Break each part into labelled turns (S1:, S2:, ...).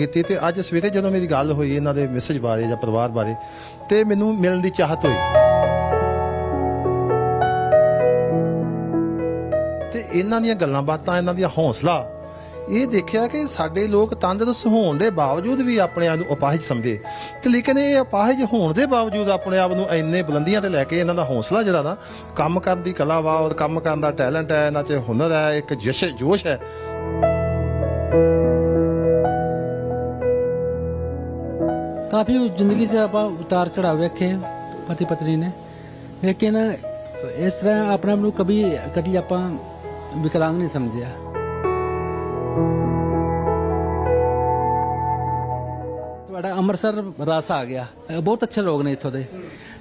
S1: ਕੀਤੀ ਤੇ ਅੱਜ ਸਵੇਰੇ ਜਦੋਂ ਮੇਰੀ ਗੱਲ ਹੋਈ ਇਹਨਾਂ ਦੇ ਮੈਸੇਜ ਬਾਰੇ ਜਾਂ ਪਰਿਵਾਰ ਬਾਰੇ, ਤੇ ਮੈਨੂੰ ਮਿਲਣ ਦੀ ਚਾਹਤ ਹੋਈ। ਤੇ ਇਹਨਾਂ ਦੀਆਂ ਗੱਲਾਂ ਬਾਤਾਂ, ਇਹਨਾਂ ਦੀਆਂ ਹੌਸਲਾ, ਇਹ ਦੇਖਿਆ ਕਿ ਸਾਡੇ ਲੋਕ ਤੰਦਰੁਸਤ ਹੋਣ ਦੇ ਬਾਵਜੂਦ ਵੀ ਆਪਣੇ ਆਪ ਨੂੰ ਅਪਾਹਿਜ ਸਮਝੇ। ਤੇ ਲੇਕਿਨ ਇਹ ਅਪਾਹਜ ਹੋਣ ਦੇ ਬਾਵਜੂਦ ਆਪਣੇ ਆਪ ਨੂੰ ਇੰਨੇ ਬੁਲੰਦੀਆਂ ਤੇ ਲੈ ਕੇ ਇਹਨਾਂ ਦਾ ਹੌਸਲਾ ਜਿਹੜਾ ਨਾ, ਕੰਮ ਕਰਨ ਦੀ ਕਲਾ ਵਾ, ਔਰ ਕੰਮ ਕਰਨ ਦਾ ਟੈਲੈਂਟ ਹੈ, ਇਹਨਾਂ 'ਚ ਹੁਨਰ ਹੈ, ਇੱਕ ਜਸ਼ ਜੋਸ਼ ਹੈ।
S2: ਕਾਫੀ ਜ਼ਿੰਦਗੀ 'ਚ ਆਪਾਂ ਉਤਾਰ ਚੜਾਵ ਵੇਖੇ ਪਤੀ ਪਤਨੀ ਨੇ ਲੇਕਿਨ ਇਸ ਤਰ੍ਹਾਂ ਆਪਣੇ ਆਪ ਨੂੰ ਕਦੀ ਕਦੀ ਆਪਾਂ ਵਿਕਲਾਂਗ ਨਹੀਂ ਸਮਝਿਆ ਤੁਹਾਡਾ ਅੰਮ੍ਰਿਤਸਰ ਰਸ ਆ ਗਿਆ ਇਹ ਬਹੁਤ ਅੱਛੇ ਲੋਕ ਨੇ ਇੱਥੋਂ ਦੇ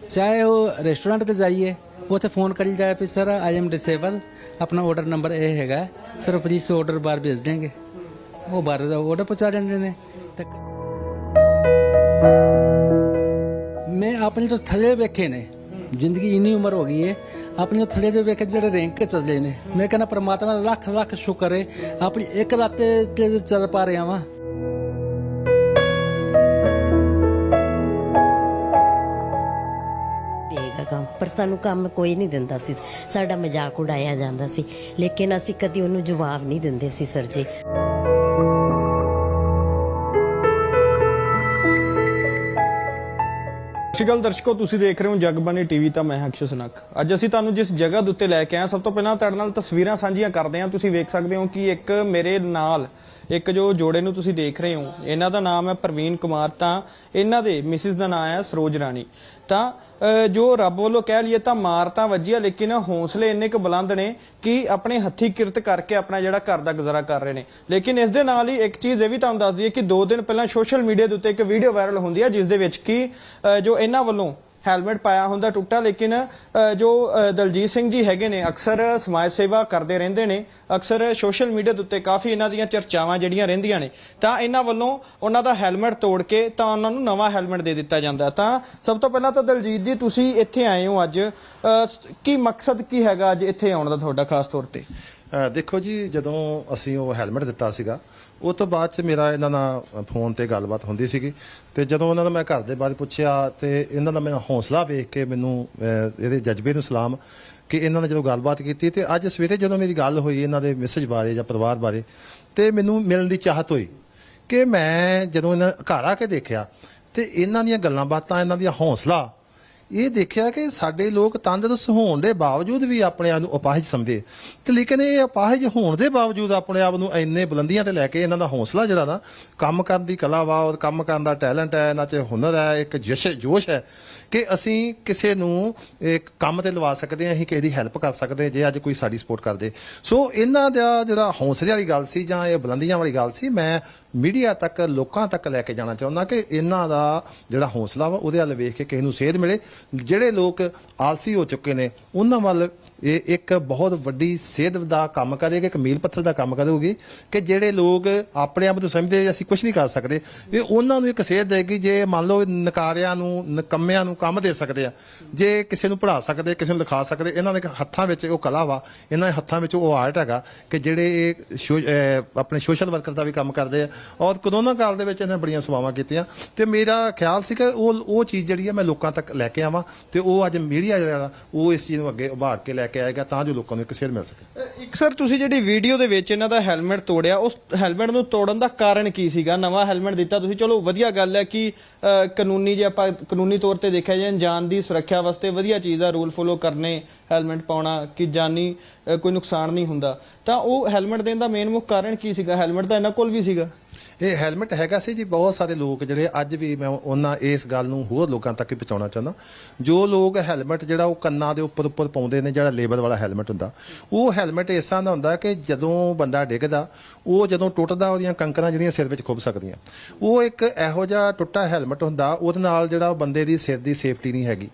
S2: ਚਾਹੇ ਉਹ ਰੈਸਟੋਰੈਂਟ ਤੇ ਜਾਈਏ ਉੱਥੇ ਫੋਨ ਕਰੀ ਜਾਏ ਵੀ ਸਰ ਆਈ ਐਮ ਡਿਸੇਬਲ ਆਪਣਾ ਆਰਡਰ ਨੰਬਰ ਇਹ ਹੈਗਾ ਸਰ ਪਲੀਜ਼ ਆਰਡਰ ਬਾਰ ਭੇਜ ਦੇਂਗੇ ਉਹ ਬਾਹਰ ਦਾ ਆਰਡਰ ਪਹੁੰਚਾ ਦਿੰਦੇ ਨੇ ਤੇ ਮੈਂ ਆਪਣੇ ਤੋਂ ਥੱਲੇ ਵੇਖੇ ਨੇ। ਜ਼ਿੰਦਗੀ ਇੰਨੀ ਉਮਰ ਹੋ ਗਈ ਹੈ ਆਪਣੇ ਥੱਲੇ ਦੇ ਵੇਖੇ ਜਿਹੜੇ ਰੈਂਕ ਚੱਲੇ ਨੇ। ਮੈਂ ਕਹਿੰਦਾ ਪ੍ਰਮਾਤਮਾ ਦਾ ਲੱਖ ਲੱਖ ਸ਼ੁਕਰ ਹੈ ਆਪਣੀ ਇੱਕ ਰਾਤੇ ਤੇ ਚੱਲ ਪਾ ਰਿਹਾ ਵਾਂ।
S3: ਕੰਮ। ਪਰ ਸਾਨੂੰ ਕੰਮ ਕੋਈ ਨਹੀਂ ਦਿੰਦਾ ਸੀ। ਸਾਡਾ ਮਜ਼ਾਕ ਉਡਾਇਆ ਜਾਂਦਾ ਸੀ। ਲੇਕਿਨ ਅਸੀਂ ਕਦੀ ਉਹਨੂੰ ਜਵਾਬ ਨਹੀਂ ਦਿੰਦੇ ਸੀ, ਸਰ ਜੀ।
S4: ਸ਼੍ਰੀ ਅਕਾਲ ਦਰਸ਼ਕੋ, ਤੁਸੀਂ ਦੇਖ ਰਹੇ ਹੋ ਜਗਬਾਨੀ ਟੀਵੀ, ਤਾਂ ਮੈਂ ਹਾਂ ਅਕਸ਼ੇ ਸਨਕ ਅੱਜ ਅਸੀਂ ਤੁਹਾਨੂੰ ਜਿਸ ਜਗ੍ਹਾ ਦੇ ਉੱਤੇ ਲੈ ਕੇ ਆਏ ਸਭ ਤੋਂ ਪਹਿਲਾਂ ਤੁਹਾਡੇ ਨਾਲ ਤਸਵੀਰਾਂ ਸਾਂਝੀਆਂ ਕਰਦੇ ਹਾਂ। ਤੁਸੀਂ ਵੇਖ ਸਕਦੇ ਹੋ ਕਿ ਇੱਕ ਮੇਰੇ ਨਾਲ, ਇੱਕ ਜੋ ਜੋੜੇ ਨੂੰ ਤੁਸੀਂ ਦੇਖ ਰਹੇ ਹੋ, ਇਹਨਾਂ ਦਾ ਨਾਮ ਹੈ ਪ੍ਰਵੀਨ ਕੁਮਾਰ, ਤਾਂ ਇਹਨਾਂ ਦੇ ਮਿਸਿਸ ਦਾ ਨਾਮ ਹੈ ਸਰੋਜ ਰਾਣੀ। ਤਾਂ ਅਹ, ਜੋ ਰੱਬ ਵੱਲੋਂ ਕਹਿ ਲਈਏ ਤਾਂ ਮਾਰ ਤਾਂ ਵੱਜੀ ਆ ਲੇਕਿਨ ਹੌਸਲੇ ਇੰਨੇ ਕੁ ਬੁਲੰਦ ਨੇ ਕਿ ਆਪਣੇ ਹੱਥੀ ਕਿਰਤ ਕਰਕੇ ਆਪਣਾ ਜਿਹੜਾ ਘਰ ਦਾ ਗੁਜ਼ਾਰਾ ਕਰ ਰਹੇ ਨੇ। ਲੇਕਿਨ ਇਸ ਦੇ ਨਾਲ ਹੀ ਇੱਕ ਚੀਜ਼ ਇਹ ਵੀ ਤੁਹਾਨੂੰ ਦੱਸ ਦਈਏ ਕਿ 2 ਦਿਨ ਪਹਿਲਾਂ ਸੋਸ਼ਲ ਮੀਡੀਆ ਦੇ ਉੱਤੇ ਇੱਕ ਵੀਡੀਓ ਵਾਇਰਲ ਹੁੰਦੀ ਹੈ ਜਿਸ ਦੇ ਵਿੱਚ ਕਿ ਜੋ ਇਹਨਾਂ ਵੱਲੋਂ ਹੈਲਮਟ ਪਾਇਆ ਹੁੰਦਾ ਟੁੱਟਾ, ਲੇਕਿਨ ਜੋ ਦਲਜੀਤ ਸਿੰਘ ਜੀ ਹੈਗੇ ਨੇ, ਅਕਸਰ ਸਮਾਜ ਸੇਵਾ ਕਰਦੇ ਰਹਿੰਦੇ ਨੇ। ਅਕਸਰ ਸੋਸ਼ਲ ਮੀਡੀਆ ਦੇ ਉੱਤੇ ਕਾਫੀ ਇਹਨਾਂ ਦੀਆਂ ਚਰਚਾਵਾਂ ਜਿਹੜੀਆਂ ਰਹਿੰਦੀਆਂ ਨੇ। ਤਾਂ ਇਹਨਾਂ ਵੱਲੋਂ ਉਹਨਾਂ ਦਾ ਹੈਲਮਟ ਤੋੜ ਕੇ ਤਾਂ ਉਹਨਾਂ ਨੂੰ ਨਵਾਂ ਹੈਲਮਟ ਦੇ ਦਿੱਤਾ ਜਾਂਦਾ। ਤਾਂ ਸਭ ਤੋਂ ਪਹਿਲਾਂ ਤਾਂ ਦਲਜੀਤ ਜੀ, ਤੁਸੀਂ ਇੱਥੇ ਆਏ ਹੋ ਅੱਜ। ਕੀ ਮਕਸਦ ਕੀ ਹੈਗਾ ਅੱਜ ਇੱਥੇ ਆਉਣ ਦਾ ਤੁਹਾਡਾ, ਖਾਸ ਤੌਰ ਤੇ?
S1: ਦੇਖੋ ਜੀ, ਜਦੋਂ ਅਸੀਂ ਉਹ ਹੈਲਮਟ ਦਿੱਤਾ ਸੀਗਾ ਉਹ ਤੋਂ ਬਾਅਦ ਚ ਮੇਰਾ ਇਹਨਾਂ ਨਾਲ ਫੋਨ ਤੇ ਗੱਲਬਾਤ ਹੁੰਦੀ ਸੀਗੀ। ਤੇ ਜਦੋਂ ਉਹਨਾਂ ਦਾ ਮੈਂ ਘਰ ਦੇ ਬਾਰੇ ਪੁੱਛਿਆ ਤੇ ਇਹਨਾਂ ਦਾ ਮੇਰਾ ਹੌਸਲਾ ਵੇਖ ਕੇ ਮੈਨੂੰ ਅ, ਇਹਦੇ ਜਜ਼ਬੇ ਨੂੰ ਸਲਾਮ ਕਿ ਇਹਨਾਂ ਨੇ ਜਦੋਂ ਗੱਲਬਾਤ ਕੀਤੀ ਤੇ ਅੱਜ ਸਵੇਰੇ ਜਦੋਂ ਮੇਰੀ ਗੱਲ ਹੋਈ ਇਹਨਾਂ ਦੇ ਮੈਸੇਜ ਬਾਰੇ ਜਾਂ ਪਰਿਵਾਰ ਬਾਰੇ ਤੇ ਮੈਨੂੰ ਮਿਲਣ ਦੀ ਚਾਹਤ ਹੋਈ ਕਿ ਮੈਂ ਜਦੋਂ ਇਹਨਾਂ ਘਰ ਆ ਕੇ ਦੇਖਿਆ ਤੇ ਇਹਨਾਂ ਦੀਆਂ ਗੱਲਾਂ ਬਾਤਾਂ ਇਹਨਾਂ ਦੀਆਂ ਹੌਸਲਾ ਇਹ ਦੇਖਿਆ ਕਿ ਸਾਡੇ ਲੋਕ ਤੰਦਰੁਸਤ ਹੋਣ ਦੇ ਬਾਵਜੂਦ ਵੀ ਆਪਣੇ ਆਪ ਨੂੰ ਅਪਾਹਿਜ ਸਮਝੇ। ਤੇ ਲੇਕਿਨ ਇਹ ਅਪਾਹਿਜ ਹੋਣ ਦੇ ਬਾਵਜੂਦ ਆਪਣੇ ਆਪ ਨੂੰ ਇੰਨੇ ਬੁਲੰਦੀਆਂ ਤੇ ਲੈ ਕੇ ਇਹਨਾਂ ਦਾ ਹੌਸਲਾ ਜਿਹੜਾ ਨਾ, ਕੰਮ ਕਰਨ ਦੀ ਕਲਾ ਵਾ, ਔਰ ਕੰਮ ਕਰਨ ਦਾ ਟੈਲੈਂਟ ਹੈ, ਇਹਨਾਂ 'ਚ ਹੁਨਰ ਹੈ, ਇੱਕ ਜਸ਼ ਜੋਸ਼ ਹੈ ਕਿ ਅਸੀਂ ਕਿਸੇ ਨੂੰ ਇੱਕ ਕੰਮ ਤੇ ਲਵਾ ਸਕਦੇ ਹਾਂ, ਅਸੀਂ ਕਿਸੇ ਦੀ ਹੈਲਪ ਕਰ ਸਕਦੇ ਹਾਂ, ਜੇ ਅੱਜ ਕੋਈ ਸਾਡੀ ਸਪੋਰਟ ਕਰਦੇ। ਸੋ ਇਹਨਾਂ ਦਾ ਜਿਹੜਾ ਹੌਸਲੇ ਵਾਲੀ ਗੱਲ ਸੀ ਜਾਂ ਇਹ ਬੁਲੰਦੀਆਂ ਵਾਲੀ ਗੱਲ ਸੀ, ਮੈਂ ਮੀਡੀਆ ਤੱਕ, ਲੋਕਾਂ ਤੱਕ ਲੈ ਕੇ ਜਾਣਾ ਚਾਹੁੰਦਾ ਕਿ ਇਹਨਾਂ ਦਾ ਜਿਹੜਾ ਹੌਸਲਾ ਵਾ, ਉਹਦੇ ਵੱਲ ਵੇਖ ਕੇ ਕਿਸੇ ਨੂੰ ਸੇਧ ਮਿਲੇ। ਜਿਹੜੇ ਲੋਕ ਆਲਸੀ ਹੋ ਚੁੱਕੇ ਨੇ, ਉਹਨਾਂ ਵੱਲ ਇਹ ਇੱਕ ਬਹੁਤ ਵੱਡੀ ਸੇਧ ਦਾ ਕੰਮ ਕਰੇਗੀ, ਇੱਕ ਮੀਲ ਪੱਥਰ ਦਾ ਕੰਮ ਕਰੂਗੀ ਕਿ ਜਿਹੜੇ ਲੋਕ ਆਪਣੇ ਆਪ ਨੂੰ ਸਮਝਦੇ ਅਸੀਂ ਕੁਝ ਨਹੀਂ ਕਰ ਸਕਦੇ। ਇਹ ਉਹਨਾਂ ਨੂੰ ਇੱਕ ਸੇਧ ਦੇਗੀ ਜੇ ਮੰਨ ਲਓ ਨਕਾਰਿਆਂ ਨੂੰ, ਨਕੰਮਿਆਂ ਨੂੰ ਕੰਮ ਦੇ ਸਕਦੇ ਆ। ਜੇ ਕਿਸੇ ਨੂੰ ਪੜ੍ਹਾ ਸਕਦੇ, ਕਿਸੇ ਨੂੰ ਲਿਖਾ ਸਕਦੇ, ਇਹਨਾਂ ਦੇ ਹੱਥਾਂ ਵਿੱਚ ਉਹ ਕਲਾ ਵਾ, ਇਹਨਾਂ ਦੇ ਹੱਥਾਂ ਵਿੱਚ ਉਹ ਆਰਟ ਹੈਗਾ ਕਿ ਜਿਹੜੇ ਇਹ ਸੋ- ਆਪਣੇ ਸੋਸ਼ਲ ਵਰਕਰ ਦਾ ਵੀ ਕੰਮ ਕਰਦੇ ਆ। ਔਰ ਕਰੋਨਾ ਕਾਲ ਦੇ ਵਿੱਚ ਇਹਨਾਂ ਬੜੀਆਂ ਸੇਵਾਵਾਂ ਕੀਤੀਆਂ। ਤੇ ਮੇਰਾ ਖਿਆਲ ਸੀ ਕਿ ਉਹ ਉਹ ਚੀਜ਼ ਜਿਹੜੀ ਆ ਮੈਂ ਲੋਕਾਂ ਤੱਕ ਲੈ ਕੇ ਆਵਾਂ ਤੇ ਉਹ ਅੱਜ ਮੀਡੀਆ ਜਿਹੜਾ ਉਹ ਇਸ ਚੀਜ਼ ਨੂੰ ਅੱਗੇ ਉਭਾਰ ਕੇ ਲੈ ਕੇ ਆਏਗਾ ਤਾਂ ਜੋ ਲੋਕਾਂ ਨੂੰ ਇੱਕ ਸੇਧ ਮਿਲ ਸਕੇ।
S4: ਇੱਕ ਸਰ ਤੁਸੀਂ ਜਿਹੜੀ ਵੀਡੀਓ ਦੇ ਵਿੱਚ ਇਹਨਾਂ ਦਾ ਹੈਲਮਟ ਤੋੜਿਆ ਉਸ ਹੈਲਮਟ ਨੂੰ ਤੋੜਨ ਦਾ ਕਾਰਨ ਕੀ ਸੀਗਾ? ਨਵਾਂ ਹੈਲਮਟ ਦਿੱਤਾ ਤੁਸੀਂ। ਚਲੋ ਵਧੀਆ ਗੱਲ ਹੈ ਕਿ ਅ, ਕਾਨੂੰਨੀ ਜੇ ਆਪਾਂ ਕਾਨੂੰਨੀ ਤੌਰ ਤੇ ਦੇਖਿਆ ਜਾਏ ਜਾਨ ਦੀ ਸੁਰੱਖਿਆ ਵਾਸਤੇ ਵਧੀਆ ਚੀਜ਼ ਦਾ ਰੂਲ ਫੋਲੋ ਕਰਨੇ ਹੈਲਮਟ ਪਾਉਣਾ ਕਿ ਜਾਨੀ ਅ, ਕੋਈ ਨੁਕਸਾਨ ਨਹੀਂ ਹੁੰਦਾ। ਤਾਂ ਉਹ ਹੈਲਮਟ ਦੇਣ ਦਾ ਮੇਨ ਮੁੱਖ ਕਾਰਨ ਕੀ ਸੀਗਾ? ਹੈਲਮਟ ਤਾਂ ਇਹਨਾਂ ਕੋਲ ਵੀ ਸੀਗਾ।
S1: ਇਹ ਹੈਲਮਟ ਹੈਗਾ ਸੀ ਜੀ, ਬਹੁਤ ਸਾਰੇ ਲੋਕ ਜਿਹੜੇ ਅੱਜ ਵੀ ਮੈਂ ਉਹਨਾਂ ਇਸ ਗੱਲ ਨੂੰ ਹੋਰ ਲੋਕਾਂ ਤੱਕ ਪਹੁੰਚਾਉਣਾ ਚਾਹੁੰਦਾ। ਜੋ ਲੋਕ ਹੈਲਮਟ ਜਿਹੜਾ ਉਹ ਕੰਨਾਂ ਦੇ ਉੱਪਰ ਉੱਪਰ ਪਾਉਂਦੇ ਨੇ, ਜਿਹੜਾ ਲੇਬਲ ਵਾਲਾ ਹੈਲਮਟ ਹੁੰਦਾ, ਉਹ ਹੈਲਮਟ ਇਸ ਤਰ੍ਹਾਂ ਦਾ ਹੁੰਦਾ ਕਿ ਜਦੋਂ ਬੰਦਾ ਡਿੱਗਦਾ, ਉਹ ਜਦੋਂ ਟੁੱਟਦਾ, ਉਹਦੀਆਂ ਕੰਕਰਾਂ ਜਿਹੜੀਆਂ ਸਿਰ ਵਿੱਚ ਖੁੱਭ ਸਕਦੀਆਂ। ਉਹ ਇੱਕ ਇਹੋ ਜਿਹਾ ਟੁੱਟਾ ਹੈਲਮਟ ਹੁੰਦਾ, ਉਹਦੇ ਨਾਲ ਜਿਹੜਾ ਉਹ ਬੰਦੇ ਦੀ ਸਿਰ ਦੀ ਸੇਫਟੀ ਨਹੀਂ ਹੈਗੀ।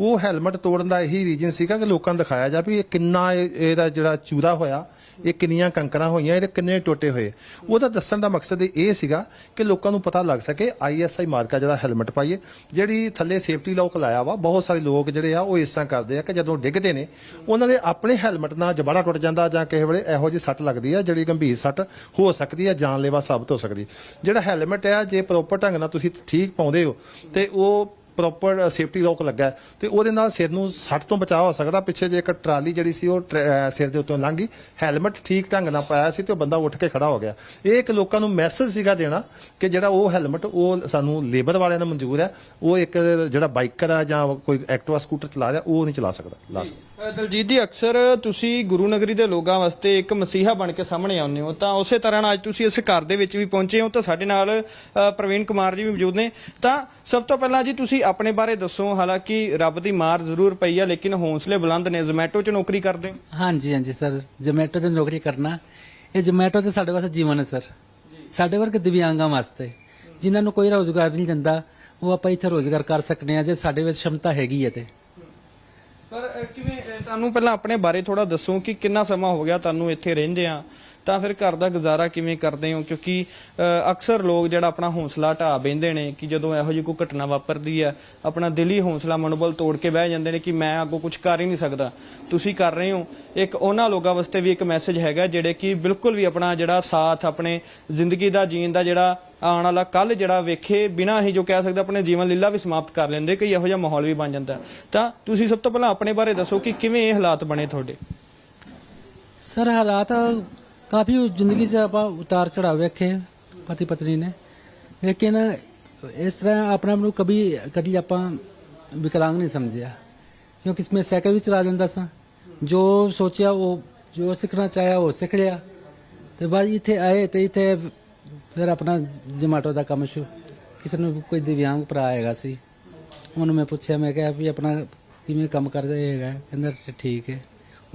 S1: ਉਹ ਹੈਲਮਟ ਤੋੜਨ ਦਾ ਇਹੀ ਰੀਜਨ ਸੀਗਾ ਕਿ ਲੋਕਾਂ ਨੂੰ ਦਿਖਾਇਆ ਜਾ ਵੀ ਇਹ ਕਿੰਨਾ ਇਹ- ਇਹਦਾ ਜਿਹੜਾ ਚੂਰਾ ਹੋਇਆ ਇਹ ਕਿੰਨੀਆਂ ਕੰਕਰਾਂ ਹੋਈਆਂ, ਇਹਦੇ ਕਿੰਨੇ ਟੋਟੇ ਹੋਏ? ਉਹਦਾ ਦੱਸਣ ਦਾ ਮਕਸਦ ਇਹ ਸੀਗਾ ਕਿ ਲੋਕਾਂ ਨੂੰ ਪਤਾ ਲੱਗ ਸਕੇ ਆਈਐਸਆਈ ਮਾਰਕਾ ਜਿਹੜਾ ਹੈਲਮਟ ਪਾਈਏ, ਜਿਹੜੀ ਥੱਲੇ ਸੇਫਟੀ ਲੌਕ ਲਾਇਆ ਵਾ, ਬਹੁਤ ਸਾਰੇ ਲੋਕ ਜਿਹੜੇ ਆ ਉਹ ਇਸ ਤਰ੍ਹਾਂ ਕਰਦੇ ਆ ਕਿ ਜਦੋਂ ਡਿੱਗਦੇ ਨੇ, ਉਹਨਾਂ ਦੇ ਆਪਣੇ ਹੈਲਮਟ ਨਾਲ ਜਬਾੜਾ ਟੁੱਟ ਜਾਂਦਾ ਜਾਂ ਕਿਸੇ ਵੇਲੇ ਇਹੋ ਜਿਹੀ ਸੱਟ ਲੱਗਦੀ ਆ, ਜਿਹੜੀ ਗੰਭੀਰ ਸੱਟ ਹੋ ਸਕਦੀ ਆ, ਜਾਨਲੇਵਾ ਸਾਬਤ ਹੋ ਸਕਦੀ। ਜਿਹੜਾ ਹੈਲਮਟ ਆ, ਜੇ ਪ੍ਰੋਪਰ ਢੰਗ ਨਾਲ ਤੁਸੀਂ ਠੀਕ ਪਾਉਂਦੇ ਹੋ, ਤੇ ਉਹ ਪ੍ਰੋਪਰ ਸੇਫਟੀ ਲੋਕ ਲੱਗਾ ਹੈ। ਤੇ ਉਹਦੇ ਨਾਲ ਸਿਰ ਨੂੰ ਸੱਟ ਤੋਂ ਬਚਾਅ ਹੋ ਸਕਦਾ। ਪਿੱਛੇ ਜੇ ਇੱਕ ਟਰਾਲੀ ਜਿਹੜੀ ਸੀ ਉਹ ਟਰ- ਅਹ ਸਿਰ ਦੇ ਉੱਤੋਂ ਲੰਘ ਗਈ। ਹੈਲਮਟ ਠੀਕ ਢੰਗ ਨਾਲ ਪਾਇਆ ਸੀ ਤੇ ਉਹ ਬੰਦਾ ਉੱਠ ਕੇ ਖੜਾ ਹੋ ਗਿਆ। ਇਹ ਇੱਕ ਲੋਕਾਂ ਨੂੰ ਮੈਸੇਜ ਸੀਗਾ ਦੇਣਾ ਕਿ ਜਿਹੜਾ ਉਹ ਹੈਲਮਟ, ਉਹ ਸਾਨੂੰ ਲੇਬਰ ਵਾਲਿਆਂ ਨੂੰ ਮਨਜ਼ੂਰ ਹੈ। ਉਹ ਇੱਕ ਜਿਹੜਾ ਬਾਈਕਰ ਆ ਜਾਂ ਕੋਈ ਐਕਟਿਵਾ ਸਕੂਟਰ ਚਲਾ ਰਿਹਾ, ਉਹ ਨਹੀਂ ਚਲਾ ਸਕਦਾ। ਲਾ ਸਕਦਾ
S4: ਦਲਜੀਤ ਜੀ ਅਕਸਰ ਤੁਸੀਂ ਗੁਰੂ ਨਗਰੀ ਦੇ ਲੋਕਾਂ ਵਾਸਤੇ ਇੱਕ ਮਸੀਹਾ ਬਣ ਕੇ ਸਾਹਮਣੇ ਆਉਂਦੇ ਹੋ ਤਾਂ ਉਸੇ ਤਰ੍ਹਾਂ ਨਾਲ ਅੱਜ ਤੁਸੀਂ ਇਸ ਘਰ ਦੇ ਵਿੱਚ ਵੀ ਪਹੁੰਚੇ ਹੋ ਤਾਂ ਸਾਡੇ ਨਾਲ ਅ, ਪ੍ਰਵੀਨ ਕੁਮਾਰ ਜੀ ਵੀ ਮੌਜੂਦ ਨੇ। ਤਾਂ ਸਭ ਤੋਂ ਪਹਿਲਾਂ ਜੀ ਤੁਸੀਂ ਆਪਣੇ ਬਾਰੇ ਦੱਸੋ ਹਾਲਾਂਕਿ ਰੱਬ ਦੀ ਮਾਰ ਜ਼ਰੂਰ ਪਈ ਆ ਲੇਕਿਨ ਹੌਸਲੇ ਬੁਲੰਦ ਨੇ ਜ਼ੋਮੈਟੋ 'ਚ ਨੌਕਰੀ ਕਰਦੇ ਹੋ?
S2: ਹਾਂਜੀ ਹਾਂਜੀ ਸਰ ਜੋਮੈਟੋ ਤੇ ਨੌਕਰੀ ਕਰਨਾ ਇਹ ਜੋਮੈਟੋ ਤੇ ਸਾਡੇ ਵਾਸਤੇ ਜੀਵਨ ਹੈ ਸਰ। ਸਾਡੇ ਵਰਗੇ ਦਿਵਿਆਂਗਾਂ ਵਾਸਤੇ ਜਿਨ੍ਹਾਂ ਨੂੰ ਕੋਈ ਰੋਜ਼ਗਾਰ ਨਹੀਂ ਦਿੰਦਾ ਉਹ ਆਪਾਂ ਇੱਥੇ ਰੋਜ਼ਗਾਰ ਕਰ ਸਕਦੇ ਆ ਜੇ ਸਾਡੇ ਵਿੱਚ ਸ਼ਮਤਾ ਹੈਗੀ ਹੈ ਤੇ।
S4: ਸਰ ਅ, ਕਿਵੇਂ ਤੁਹਾਨੂੰ ਪਹਿਲਾਂ ਆਪਣੇ ਬਾਰੇ ਥੋੜਾ ਦੱਸੋ ਕਿ ਕਿੰਨਾ ਸਮਾਂ ਹੋ ਗਿਆ ਤੁਹਾਨੂੰ ਇੱਥੇ ਰਹਿੰਦੇ ਆ ਤਾਂ ਫਿਰ ਘਰ ਦਾ ਗੁਜ਼ਾਰਾ ਕਿਵੇਂ ਕਰਦੇ ਹੋ? ਕਿਉਂਕਿ ਅਕਸਰ ਲੋਕ ਜਿਹੜਾ ਆਪਣਾ ਹੌਸਲਾ ਢਾ ਬੈਂਦੇ ਨੇ ਕਿ ਜਦੋਂ ਇਹੋ ਜਿਹੀ ਕੋਈ ਘਟਨਾ ਵਾਪਰਦੀ ਹੈ, ਆਪਣਾ ਦਿਲੀ ਹੌਸਲਾ ਮਨੋਬਲ ਤੋੜ ਕੇ ਬਹਿ ਜਾਂਦੇ ਨੇ ਕਿ ਮੈਂ ਅੱਗੋਂ ਕੁਝ ਕਰ ਹੀ ਨਹੀਂ ਸਕਦਾ। ਤੁਸੀਂ ਕਰ ਰਹੇ ਹੋ। ਇੱਕ ਉਹਨਾਂ ਲੋਕਾਂ ਵਾਸਤੇ ਵੀ ਇੱਕ ਮੈਸੇਜ ਹੈਗਾ ਜਿਹੜੇ ਕਿ ਬਿਲਕੁਲ ਵੀ ਆਪਣਾ ਜਿਹੜਾ ਸਾਥ, ਆਪਣੇ ਜ਼ਿੰਦਗੀ ਦਾ, ਜੀਣ ਦਾ ਜਿਹੜਾ ਆਉਣ ਵਾਲਾ ਕੱਲ ਜਿਹੜਾ ਵੇਖੇ ਬਿਨਾਂ ਹੀ ਜੋ ਕਹਿ ਸਕਦੇ, ਆਪਣੇ ਜੀਵਨ ਲੀਲਾ ਵੀ ਸਮਾਪਤ ਕਰ ਲੈਂਦੇ ਕਿ ਇਹੋ ਜਿਹਾ ਮਾਹੌਲ ਵੀ ਬਣ ਜਾਂਦਾ। ਤਾਂ ਤੁਸੀਂ ਸਭ ਤੋਂ ਪਹਿਲਾਂ ਆਪਣੇ ਬਾਰੇ ਦੱਸੋ ਕਿ ਕਿਵੇਂ ਇਹ ਹਾਲਾਤ ਬਣੇ ਤੁਹਾਡੇ?
S2: ਸਰ, ਹਾਲਾਤ ਕਾਫੀ ਜ਼ਿੰਦਗੀ 'ਚ ਆਪਾਂ ਉਤਾਰ ਚੜਾਅ ਵੇਖੇ ਪਤੀ ਪਤਨੀ ਨੇ। ਲੇਕਿਨ ਇਸ ਤਰ੍ਹਾਂ ਆਪਣੇ ਆਪ ਨੂੰ ਕਦੀ ਕਦੀ ਆਪਾਂ ਵਿਕਲਾਂਗ ਨਹੀਂ ਸਮਝਿਆ। ਕਿਉਂਕਿ ਮੈਂ ਸਾਈਕਲ ਵੀ ਚਲਾ ਲੈਂਦਾ ਸਾਂ। ਜੋ ਸੋਚਿਆ ਉਹ, ਜੋ ਸਿੱਖਣਾ ਚਾਹਿਆ ਉਹ ਸਿੱਖ ਲਿਆ। ਤੇ ਬਾਅਦ ਇੱਥੇ ਆਏ ਤੇ ਇੱਥੇ ਫਿਰ ਆਪਣਾ ਜਮਾਟੋ ਦਾ ਕੰਮ ਸ਼ੁਰੂ ਕਿਸੇ ਨੂੰ ਕੋਈ ਦਿਵਿਆਂਗ ਭਰਾ ਹੈਗਾ ਸੀ। ਉਹਨੂੰ ਮੈਂ ਪੁੱਛਿਆ, ਮੈਂ ਕਿਹਾ ਵੀ ਆਪਣਾ ਕਿਵੇਂ ਕੰਮ ਕਰ ਰਿਹਾ ਹੈਗਾ? ਕਹਿੰਦਾ, ਠੀਕ ਹੈ।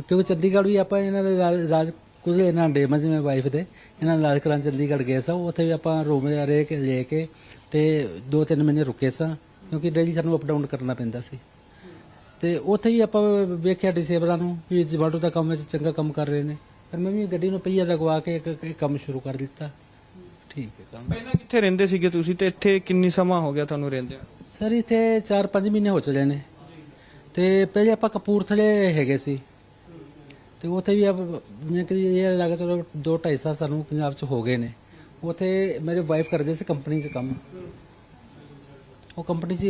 S2: ਕਿਉਂਕਿ ਚੰਡੀਗੜ੍ਹ ਵੀ ਆਪਾਂ ਇਹਨਾਂ ਦੇ ਰਾਜ- ਕੁਝ ਇਹਨਾਂ ਡੇਮਜ ਜਿਵੇਂ ਵਾਈਫ ਦੇ ਇਹਨਾਂ ਨਾਲ ਕਲਾਂ ਚੰਡੀਗੜ੍ਹ ਗਏ ਸਾਂ ਉੱਥੇ ਵੀ ਆਪਾਂ ਰੂਮ ਰਹਿ ਕੇ ਲੈ ਕੇ ਤੇ ਦੋ ਤਿੰਨ ਮਹੀਨੇ ਰੁਕੇ ਸਾਂ ਕਿਉਂਕਿ ਡੇਲੀ ਸਾਨੂੰ ਅਪ ਡਾਊਨ ਕਰਨਾ ਪੈਂਦਾ ਸੀ। ਤੇ ਉੱਥੇ ਵੀ ਆਪਾਂ ਵੇਖਿਆ ਡਿਸੇਬਲਾਂ ਨੂੰ ਵੀ ਜਵਾਟੋ ਦਾ ਕੰਮ ਵਿੱਚ ਚੰਗਾ ਕੰਮ ਕਰ ਰਹੇ ਨੇ। ਪਰ ਮੈਂ ਵੀ ਗੱਡੀ ਨੂੰ ਪਹੀਆ ਲਗਵਾ ਕੇ ਇੱਕ ਇੱਕ ਕੰਮ ਸ਼ੁਰੂ ਕਰ ਦਿੱਤਾ। ਠੀਕ ਹੈ ਕੰਮ।
S4: ਪਹਿਲਾਂ ਕਿੱਥੇ ਰਹਿੰਦੇ ਸੀਗੇ ਤੁਸੀਂ ਤੇ ਇੱਥੇ ਕਿੰਨੀ ਸਮਾਂ ਹੋ ਗਿਆ ਤੁਹਾਨੂੰ ਰਹਿੰਦੇ
S2: ਸਰ ਇੱਥੇ 4-5 ਮਹੀਨੇ ਹੋ ਚਲੇ ਨੇ। ਤੇ ਪਹਿਲੇ ਆਪਾਂ ਕਪੂਰਥਲੇ ਹੈਗੇ ਸੀ। ਤੇ ਉੱਥੇ ਵੀ ਆਪ ਜਿਵੇਂ ਕਿ ਇਹ ਲਗਾਤਾਰ 2-2.5 ਸਾਲ ਸਾਨੂੰ ਪੰਜਾਬ 'ਚ ਹੋ ਗਏ ਨੇ। ਉੱਥੇ ਮੇਰੇ ਵਾਈਫ ਕਰਦੇ ਸੀ ਕੰਪਨੀ 'ਚ ਕੰਮ। ਉਹ ਕੰਪਨੀ 'ਚ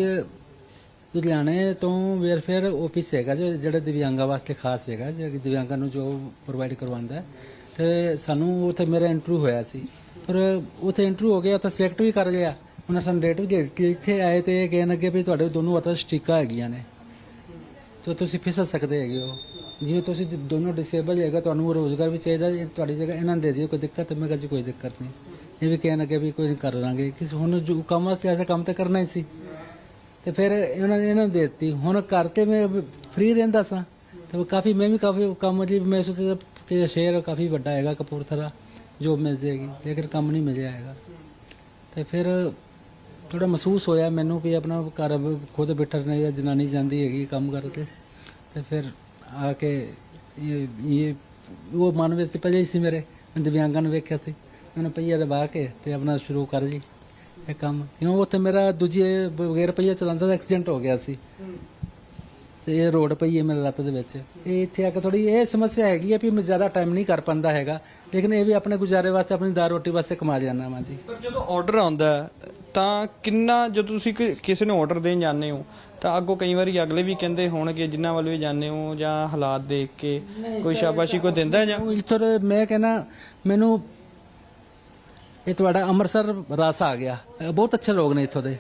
S2: ਲੁਧਿਆਣੇ ਤੋਂ ਵੇਲਫੇਅਰ ਆਫਿਸ ਹੈਗਾ ਜੋ ਜਿਹੜਾ ਦਿਵਿਆਂਗਾਂ ਵਾਸਤੇ ਖਾਸ ਹੈਗਾ, ਜਿਹੜਾ ਦਿਵਿਆਂਗਾਂ ਨੂੰ ਜੋ ਪ੍ਰੋਵਾਈਡ ਕਰਵਾਉਂਦਾ ਹੈ। ਤੇ ਸਾਨੂੰ ਉੱਥੇ ਮੇਰਾ ਇੰਟਰਵਿਊ ਹੋਇਆ ਸੀ। ਪਰ ਉੱਥੇ ਇੰਟਰਵਿਊ ਹੋ ਗਿਆ ਤਾਂ ਸਿਲੈਕਟ ਵੀ ਕਰ ਲਿਆ ਉਹਨਾਂ ਸਾਨੂੰ ਡੇਟ ਵੀ ਦੇ ਦਿੱਤੀ। ਇੱਥੇ ਆਏ ਤੇ ਇਹ ਕਹਿਣ ਲੱਗੇ ਵੀ ਤੁਹਾਡੇ ਦੋਨੋਂ ਹੱਥਾਂ 'ਚ ਸਟਿੱਕਾਂ ਹੈਗੀਆਂ ਨੇ। ਤੇ ਤੁਸੀਂ ਫਿਸਲ ਸਕਦੇ ਹੈਗੇ ਹੋ। ਜਿਵੇਂ ਤੁਸੀਂ ਦੋਨੋਂ ਡਿਸੇਬਲ ਹੈਗਾ, ਤੁਹਾਨੂੰ ਰੋਜ਼ਗਾਰ ਵੀ ਚਾਹੀਦਾ ਇਹ ਤੁਹਾਡੀ ਜਗ੍ਹਾ ਇਹਨਾਂ ਨੂੰ ਦੇ ਦਿਓ, ਕੋਈ ਦਿੱਕਤ, ਮੈਂ ਕਿਹਾ ਜੀ ਕੋਈ ਦਿੱਕਤ ਨਹੀਂ। ਇਹ ਵੀ ਕਹਿਣ ਲੱਗੇ ਵੀ ਕੋਈ ਕਰ ਲਾਂਗੇ। ਕਿਸ ਹੁਣ ਜੋ ਕੰਮ ਵਾਸਤੇ ਐਸਾ ਕੰਮ ਤਾਂ ਕਰਨਾ ਹੀ ਸੀ। ਤੇ ਫਿਰ ਇਹਨਾਂ ਨੇ ਇਹਨਾਂ ਨੂੰ ਦੇ ਦਿੱਤੀ। ਹੁਣ ਘਰ ਤੇ ਮੈਂ ਫ੍ਰੀ ਰਹਿੰਦਾ ਸਾਂ। ਤੇ ਕਾਫੀ ਮੈਂ ਵੀ ਕਾਫੀ ਕੰਮ ਜੀ ਮੈਂ ਸੋਚਿਆ ਕਿ ਸ਼ਹਿਰ ਕਾਫੀ ਵੱਡਾ ਹੈਗਾ, ਕਪੂਰਥਲਾ, ਜੋ ਮਿਲ ਜਾਏਗੀ ਲੇਕਿਨ ਕੰਮ ਨਹੀਂ ਮਿਲਿਆ ਹੈਗਾ। ਤੇ ਫਿਰ ਥੋੜਾ ਮਹਿਸੂਸ ਹੋਇਆ ਮੈਨੂੰ ਵੀ ਆਪਣਾ ਘਰ ਖੁਦ ਬੈਠਾ ਰਹਿਣਾ ਜਾਂ ਜਨਾਨੀ ਜਾਂਦੀ ਹੈਗੀ ਕੰਮ ਕਰਦੇ ਤੇ ਫਿਰ ਆ ਕੇ ਇਹ ਇਹ, ਉਹ ਮਨ ਵਿੱਚ ਪਹਿਲੇ ਹੀ ਸੀ ਮੇਰੇ। ਦਿਵਿਆਂਗਾਂ ਨੂੰ ਵੇਖਿਆ ਸੀ। ਉਹਨੇ ਪਈਆ ਦਬਾ ਕੇ ਤੇ ਆਪਣਾ ਸ਼ੁਰੂ ਕਰ ਜੀ ਇਹ ਕੰਮ। ਕਿਉਂ ਉੱਥੇ ਮੇਰਾ ਦੂਜੇ ਬਗੈਰ ਪਈਆ ਚਲਾਉਂਦਾ ਐਕਸੀਡੈਂਟ ਹੋ ਗਿਆ ਸੀ। ਤੇ ਇਹ ਰੋਡ ਪਈ ਹੈ ਮੇਰੇ ਲੱਤ ਦੇ ਵਿੱਚ। ਇਹ ਇੱਥੇ ਆ ਕੇ ਥੋੜੀ ਇਹ ਸਮੱਸਿਆ ਹੈਗੀ ਹੈ ਵੀ ਮੈਂ ਜ਼ਿਆਦਾ ਟਾਈਮ ਨਹੀਂ ਕਰ ਪਾਉਂਦਾ ਹੈਗਾ। ਲੇਕਿਨ ਇਹ ਵੀ ਆਪਣੇ ਗੁਜ਼ਾਰੇ ਵਾਸਤੇ, ਆਪਣੀ ਦਾਲ ਰੋਟੀ ਵਾਸਤੇ ਕਮਾ ਜਾਂਦਾ ਮਾਂ ਜੀ।
S4: ਪਰ ਜਦੋਂ ਆਰਡਰ ਆਉਂਦਾ ਤਾਂ ਕਿੰਨਾ ਜਦੋਂ ਤੁਸੀਂ ਕਿ- ਕਿਸੇ ਨੂੰ ਆਰਡਰ ਦੇਣ ਜਾਂਦੇ ਹੋ ਤਾਂ ਅੱਗੋਂ ਕਈ ਵਾਰੀ ਅਗਲੇ ਵੀ ਕਹਿੰਦੇ ਹੋਣਗੇ ਜਿਨ੍ਹਾਂ ਵੱਲ ਵੀ ਜਾਂਦੇ ਹੋ ਜਾਂ ਹਾਲਾਤ ਦੇਖ ਕੇ ਕੋਈ ਸ਼ਾਬਾਸ਼ੀ ਕੋਈ ਦਿੰਦਾ ਹੈ ਜਾਂ?
S2: ਉਹ ਇੱਥੋਂ ਦੇ ਮੈਂ ਕਹਿੰਦਾ ਮੈਨੂੰ ਇਹ ਤੁਹਾਡਾ ਅੰਮ੍ਰਿਤਸਰ ਰਸ ਆ ਗਿਆ। ਇਹ ਬਹੁਤ ਅੱਛੇ ਲੋਕ ਨੇ ਇੱਥੋਂ ਦੇ।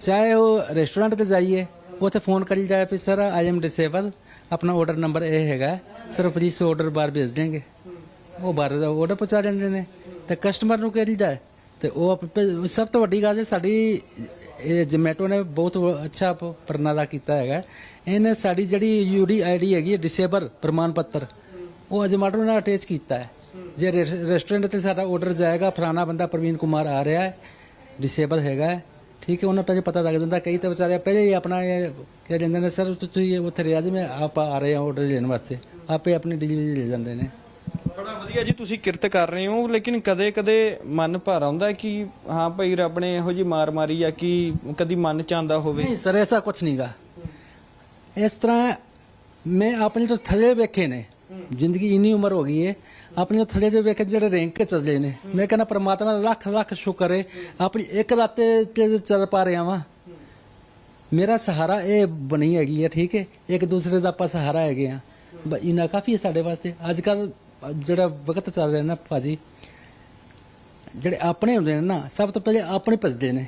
S2: ਚਾਹੇ ਉਹ ਰੈਸਟੋਰੈਂਟ ਤੇ ਜਾਈਏ ਉੱਥੇ ਫੋਨ ਕਰੀ ਜਾਏ ਵੀ ਸਰ ਆਈ ਐਮ ਡਿਸੇਬਲ ਆਪਣਾ ਆਰਡਰ ਨੰਬਰ ਇਹ ਹੈਗਾ। ਸਰ ਪਲੀਜ਼ ਆਰਡਰ ਬਾਰ ਭੇਜ ਦੇਂਗੇ ਉਹ ਬਾਹਰ ਦਾ ਆਰਡਰ ਪਹੁੰਚਾ ਦਿੰਦੇ ਨੇ। ਤੇ ਕਸਟਮਰ ਨੂੰ ਕਹੀ ਜਾਏ ਤੇ ਉਹ ਆਪ- ਸਭ ਤੋਂ ਵੱਡੀ ਗੱਲ ਹੈ ਸਾਡੀ ਇਹ ਜੋਮੈਟੋ ਨੇ ਬਹੁਤ ਅੱਛਾ ਪ- ਪ੍ਰਣਾਲਾ ਕੀਤਾ ਹੈਗਾ। ਇਹਨੇ ਸਾਡੀ ਜਿਹੜੀ ਯੂਡੀ ਆਈਡੀ ਹੈਗੀ ਹੈ ਡਿਸੇਬਲ ਪ੍ਰਮਾਣ ਪੱਤਰ ਉਹ ਜੋਮੈਟੋ ਨਾਲ ਅਟੈਚ ਕੀਤਾ ਹੈ। ਜੇ ਰੈਸ- ਰੈਸਟੋਰੈਂਟ ਤੇ ਸਾਡਾ ਆਰਡਰ ਜਾਏਗਾ ਫਲਾਣਾ ਬੰਦਾ ਪ੍ਰਵੀਨ ਕੁਮਾਰ ਆ ਰਿਹਾ ਹੈ ਡਿਸੇਬਲ ਹੈਗਾ ਹੈ, ਠੀਕ ਹੈ ਉਹਨਾਂ ਪਹਿਲੇ ਪਤਾ ਲੱਗ ਜਾਂਦਾ ਕਈ ਤਾਂ ਵਿਚਾਰੇ ਪਹਿਲੇ ਹੀ ਆਪਣਾ ਇਹ ਕਹਿ ਜਾਂਦੇ ਨੇ ਸਰ ਤੁਸੀਂ ਉੱਥੇ ਰਿਹਾ ਜੀ ਮੈਂ ਆਪ ਆ ਰਹੇ ਹਾਂ ਆਰਡਰ ਲੈਣ ਵਾਸਤੇ। ਆਪੇ ਆਪਣੀ ਡਿਲੀਵਰੀ ਲੈ ਜਾਂਦੇ ਨੇ।
S4: ਬੜਾ ਵਧੀਆ ਜੀ, ਤੁਸੀਂ ਕਿਰਤ ਕਰ ਰਹੇ ਹੋ, ਲੇਕਿਨ ਕਦੇ-ਕਦੇ ਮਨ ਭਰ ਆਉਂਦਾ ਹੈ ਕਿ ਹਾਂ ਭਾਈ ਰੱਬ ਨੇ ਇਹੋ ਜੀ ਮਾਰ ਮਾਰੀ ਆ ਕਿ ਕਦੀ ਮਨ ਚ ਆਉਂਦਾ ਹੋਵੇ?
S2: ਨਹੀਂ ਸਰ, ਐਸਾ ਕੁਝ ਨਹੀਂਗਾ ਇਸ ਤਰ੍ਹਾਂ ਮੈਂ ਆਪਣੇ ਤੋਂ ਥੱਲੇ ਵੇਖੇ ਨੇ। ਜ਼ਿੰਦਗੀ ਇੰਨੀ ਉਮਰ ਹੋ ਗਈ ਹੈ ਆਪਣੇ ਤੋਂ ਥੱਲੇ ਦੇ ਵੇਖੇ ਜਿਹੜੇ ਰੈਂਕ ਕੇ ਚੱਲੇ ਨੇ। ਮੈਂ ਕਹਿੰਦਾ ਪ੍ਰਮਾਤਮਾ ਦਾ ਲੱਖ ਲੱਖ ਸ਼ੁਕਰ ਹੈ ਆਪਣੀ ਇੱਕ ਲੱਤ ਤੇ ਚੱਲ ਪਾ ਰਿਹਾ ਵਾਂ। ਮੇਰਾ ਸਹਾਰਾ ਇਹ ਬਣੀ ਹੈਗੀ ਹੈ ਠੀਕ ਹੈ ਇੱਕ ਦੂਸਰੇ ਦਾ ਆਪਾਂ ਸਹਾਰਾ ਹੈਗੇ ਆ। ਬ- ਇੰਨਾ ਕਾਫੀ ਹੈ ਸਾਡੇ ਵਾਸਤੇ। ਅੱਜ ਕੱਲ੍ਹ ਜਿਹੜਾ ਵਕਤ ਚੱਲ ਰਿਹਾ ਨਾ ਭਾਜੀ ਜਿਹੜੇ ਆਪਣੇ ਹੁੰਦੇ ਨੇ ਨਾ ਸਭ ਤੋਂ ਪਹਿਲੇ ਆਪਣੇ ਭਜਦੇ ਨੇ।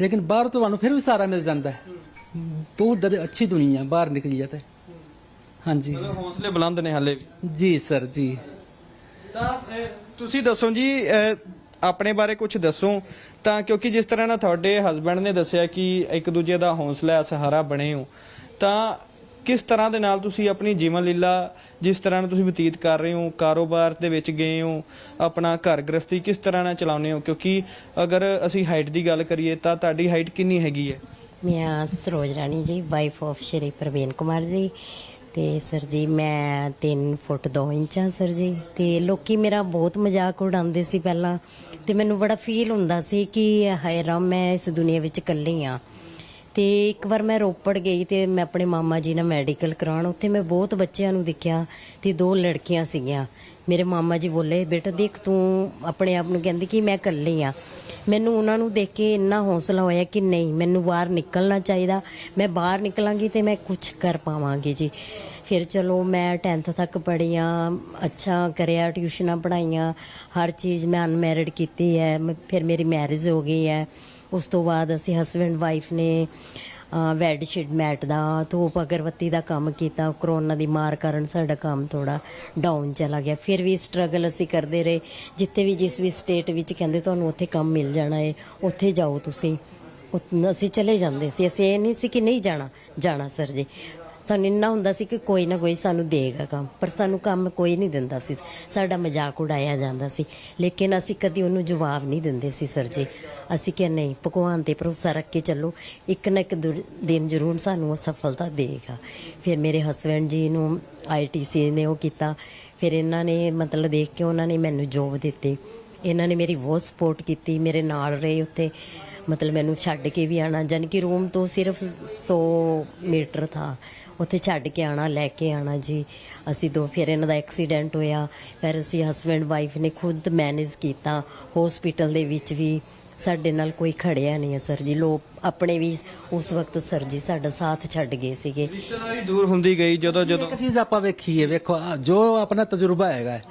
S2: ਲੇਕਿਨ ਬਾਹਰ ਤੁਹਾਨੂੰ ਫਿਰ ਵੀ ਸਾਰਾ ਮਿਲ ਜਾਂਦਾ। ਹੈ ਬਹੁਤ ਦ- ਅੱਛੀ ਦੁਨੀਆ ਬਾਹਰ ਨਿਕਲੀ ਜਾਂਦੇ ਹਾਂਜੀ।
S4: ਮਤਲਬ ਹੌਸਲੇ ਬੁਲੰਦ ਨੇ ਹਾਲੇ ਵੀ।
S2: ਜੀ ਸਰ ਜੀ।
S4: ਤਾਂ ਅਹ, ਤੁਸੀਂ ਦੱਸੋ ਜੀ ਅਹ, ਆਪਣੇ ਬਾਰੇ ਕੁਝ ਦੱਸੋ। ਤਾਂ ਕਿਉਂਕਿ ਜਿਸ ਤਰ੍ਹਾਂ ਨਾਲ ਤੁਹਾਡੇ ਹਸਬੰਡ ਨੇ ਦੱਸਿਆ ਕਿ ਇੱਕ ਦੂਜੇ ਦਾ ਹੌਸਲਾ ਸਹਾਰਾ ਬਣੇ ਹੋ। ਤਾਂ ਕਿਸ ਤਰ੍ਹਾਂ ਦੇ ਨਾਲ ਤੁਸੀਂ ਆਪਣੀ ਜੀਵਨ ਲੀਲਾ ਜਿਸ ਤਰ੍ਹਾਂ ਨਾਲ ਤੁਸੀਂ ਬਤੀਤ ਕਰ ਰਹੇ ਹੋ, ਕਾਰੋਬਾਰ ਦੇ ਵਿੱਚ ਗਏ ਹੋ, ਆਪਣਾ ਘਰ ਗ੍ਰਸਤੀ ਕਿਸ ਤਰ੍ਹਾਂ ਨਾਲ ਚਲਾਉਂਦੇ ਹੋ? ਕਿਉਂਕਿ ਅਗਰ ਅਸੀਂ ਹਾਈਟ ਦੀ ਗੱਲ ਕਰੀਏ ਤਾਂ ਤੁਹਾਡੀ ਹਾਈਟ ਕਿੰਨੀ ਹੈਗੀ ਹੈ?
S3: ਮੈਂ ਸਰੋਜ ਰਾਣੀ ਜੀ ਵਾਈਫ ਆਫ ਸ਼੍ਰੀ ਪ੍ਰਵੀਨ ਕੁਮਾਰ ਜੀ ਤੇ ਸਰ ਜੀ, ਮੈਂ 3 ਫੁੱਟ 2 ਇੰਚ ਹਾਂ ਸਰ ਜੀ ਤੇ ਲੋਕੀ ਮੇਰਾ ਬਹੁਤ ਮਜ਼ਾਕ ਉਡਾਉਂਦੇ ਸੀ ਪਹਿਲਾਂ ਤੇ ਮੈਨੂੰ ਬੜਾ ਫੀਲ ਹੁੰਦਾ ਸੀ ਕਿ ਹਾਏ ਰਾਮ ਮੈਂ ਇਸ ਦੁਨੀਆ ਵਿੱਚ ਇਕੱਲੀ ਆ ਤੇ ਇੱਕ ਵਾਰ ਮੈਂ ਰੋਪੜ ਗਈ ਤੇ ਮੈਂ ਆਪਣੇ ਮਾਮਾ ਜੀ ਨਾਲ ਮੈਡੀਕਲ ਕਰਾਉਣ, ਉੱਥੇ ਮੈਂ ਬਹੁਤ ਬੱਚਿਆਂ ਨੂੰ ਦੇਖਿਆ ਤੇ ਦੋ ਲੜਕੀਆਂ ਸੀਗੀਆਂ। ਮੇਰੇ ਮਾਮਾ ਜੀ ਬੋਲੇ, ਬੇਟਾ ਦੇਖ ਤੂੰ ਆਪਣੇ ਆਪ ਨੂੰ ਕਹਿੰਦੀ ਕਿ ਮੈਂ ਇਕੱਲੀ ਆ। ਮੈਨੂੰ ਉਹਨਾਂ ਨੂੰ ਦੇਖ ਕੇ ਇੰਨਾ ਹੌਸਲਾ ਹੋਇਆ ਕਿ ਨਹੀਂ, ਮੈਨੂੰ ਬਾਹਰ ਨਿਕਲਣਾ ਚਾਹੀਦਾ। ਮੈਂ ਬਾਹਰ ਨਿਕਲਾਂਗੀ ਤੇ ਮੈਂ ਕੁਝ ਕਰ ਪਾਵਾਂਗੀ ਜੀ। ਫਿਰ ਚਲੋ ਮੈਂ 10th ਤੱਕ ਪੜ੍ਹੀ ਹਾਂ ਅੱਛਾ ਕਰਿਆ, ਟਿਊਸ਼ਨਾਂ ਪੜਾਈਆਂ ਹਰ ਚੀਜ਼ ਮੈਂ ਅਨਮੈਰਿਡ ਕੀਤੀ ਹੈ, ਮ- ਫਿਰ ਮੇਰੀ ਮੈਰਿਜ ਹੋ ਗਈ ਹੈ। ਉਸ ਤੋਂ ਬਾਅਦ ਅਸੀਂ ਹਸਬੈਂਡ ਵਾਈਫ ਨੇ ਵੈਡ ਸ਼ੀਟ ਮੈਟ ਦਾ, ਧੂਪ ਅਗਰਬੱਤੀ ਦਾ ਕੰਮ ਕੀਤਾ। ਕਰੋਨਾ ਦੀ ਮਾਰ ਕਾਰਨ ਸਾਡਾ ਕੰਮ ਥੋੜਾ ਡਾਊਨ ਚਲਾ ਗਿਆ। ਫਿਰ ਵੀ ਸਟਰਗਲ ਅਸੀਂ ਕਰਦੇ ਰਹੇ। ਜਿੱਥੇ ਵੀ ਜਿਸ ਵੀ ਸਟੇਟ ਵਿੱਚ ਕਹਿੰਦੇ ਤੁਹਾਨੂੰ ਉੱਥੇ ਕੰਮ ਮਿਲ ਜਾਣਾ ਹੈ ਉੱਥੇ ਜਾਓ ਤੁਸੀਂ। ਉਤ- ਅਸੀਂ ਚਲੇ ਜਾਂਦੇ ਸੀ। ਅਸੀਂ ਇਹ ਨਹੀਂ ਸੀ ਕਿ ਨਹੀਂ ਜਾਣਾ ਜਾਣਾ ਸਰ ਜੀ। ਸਾਨੂੰ ਇੰਨਾ ਹੁੰਦਾ ਸੀ ਕਿ ਕੋਈ ਨਾ ਕੋਈ ਸਾਨੂੰ ਦੇਗਾ ਕੰਮ, ਪਰ ਸਾਨੂੰ ਕੰਮ ਕੋਈ ਨਹੀਂ ਦਿੰਦਾ ਸੀ। ਸਾਡਾ ਮਜ਼ਾਕ ਉਡਾਇਆ ਜਾਂਦਾ ਸੀ। ਲੇਕਿਨ ਅਸੀਂ ਕਦੀ ਉਹਨੂੰ ਜਵਾਬ ਨਹੀਂ ਦਿੰਦੇ ਸੀ, ਸਰ ਜੀ। ਅਸੀਂ ਕਿ ਨਹੀਂ, ਭਗਵਾਨ ਤੇ ਭਰੋਸਾ ਰੱਖ ਕੇ ਚੱਲੋ। ਇੱਕ ਨਾ ਇੱਕ ਦੁਰ- ਦਿਨ ਜ਼ਰੂਰ ਸਾਨੂੰ ਉਹ ਸਫਲਤਾ ਦੇਗਾ। ਫਿਰ ਮੇਰੇ ਹਸਬੰਡ ਜੀ ਨੂੰ ਆਈਟੀਸੀ ਨੇ ਉਹ ਕੀਤਾ। ਫਿਰ ਇਹਨਾਂ ਨੇ ਮਤਲਬ ਦੇਖ ਕੇ ਉਹਨਾਂ ਨੇ ਮੈਨੂੰ ਜੋਬ ਦਿੱਤੀ। ਇਹਨਾਂ ਨੇ ਮੇਰੀ ਬਹੁਤ ਸਪੋਰਟ ਕੀਤੀ। ਮੇਰੇ ਨਾਲ ਰਹੇ ਉੱਥੇ। ਮਤਲਬ ਮੈਨੂੰ ਛੱਡ ਕੇ ਵੀ ਆਣਾ ਜਾਣੀ ਕਿ ਰੂਮ ਤੋਂ ਸਿਰਫ 100 ਮੀਟਰ ਥਾ। ਉੱਥੇ ਛੱਡ ਕੇ ਆਣਾ ਲੈ ਕੇ ਆਣਾ ਜੀ। ਅਸੀਂ ਦੋ ਫਿਰ ਇਹਨਾਂ ਦਾ ਐਕਸੀਡੈਂਟ ਹੋਇਆ। ਫਿਰ ਅਸੀਂ ਹਸਬੰਡ ਵਾਈਫ ਨੇ ਖੁਦ ਮੈਨੇਜ ਕੀਤਾ। ਹਸਪੀਟਲ ਦੇ ਵਿੱਚ ਵੀ ਸਾਡੇ ਨਾਲ ਕੋਈ ਖੜਿਆ ਨਹੀਂ ਹੈ ਸਰ ਜੀ। ਲੋਕ ਆਪਣੇ ਵੀ ਉਸ ਵਕਤ ਸਰ ਜੀ ਸਾਡਾ ਸਾਥ ਛੱਡ ਗਏ ਸੀਗੇ।
S4: ਰਿਸ਼ਤੇਦਾਰੀ ਦੂਰ ਹੁੰਦੀ ਗਈ ਜਦੋਂ ਜਦੋਂ
S2: ਇੱਕ ਚੀਜ਼ ਆਪਾਂ ਵੇਖੀਏ ਵੇਖੋ ਆਹ ਜੋ ਆਪਣਾ ਤਜਰਬਾ ਹੈਗਾ ਹੈ,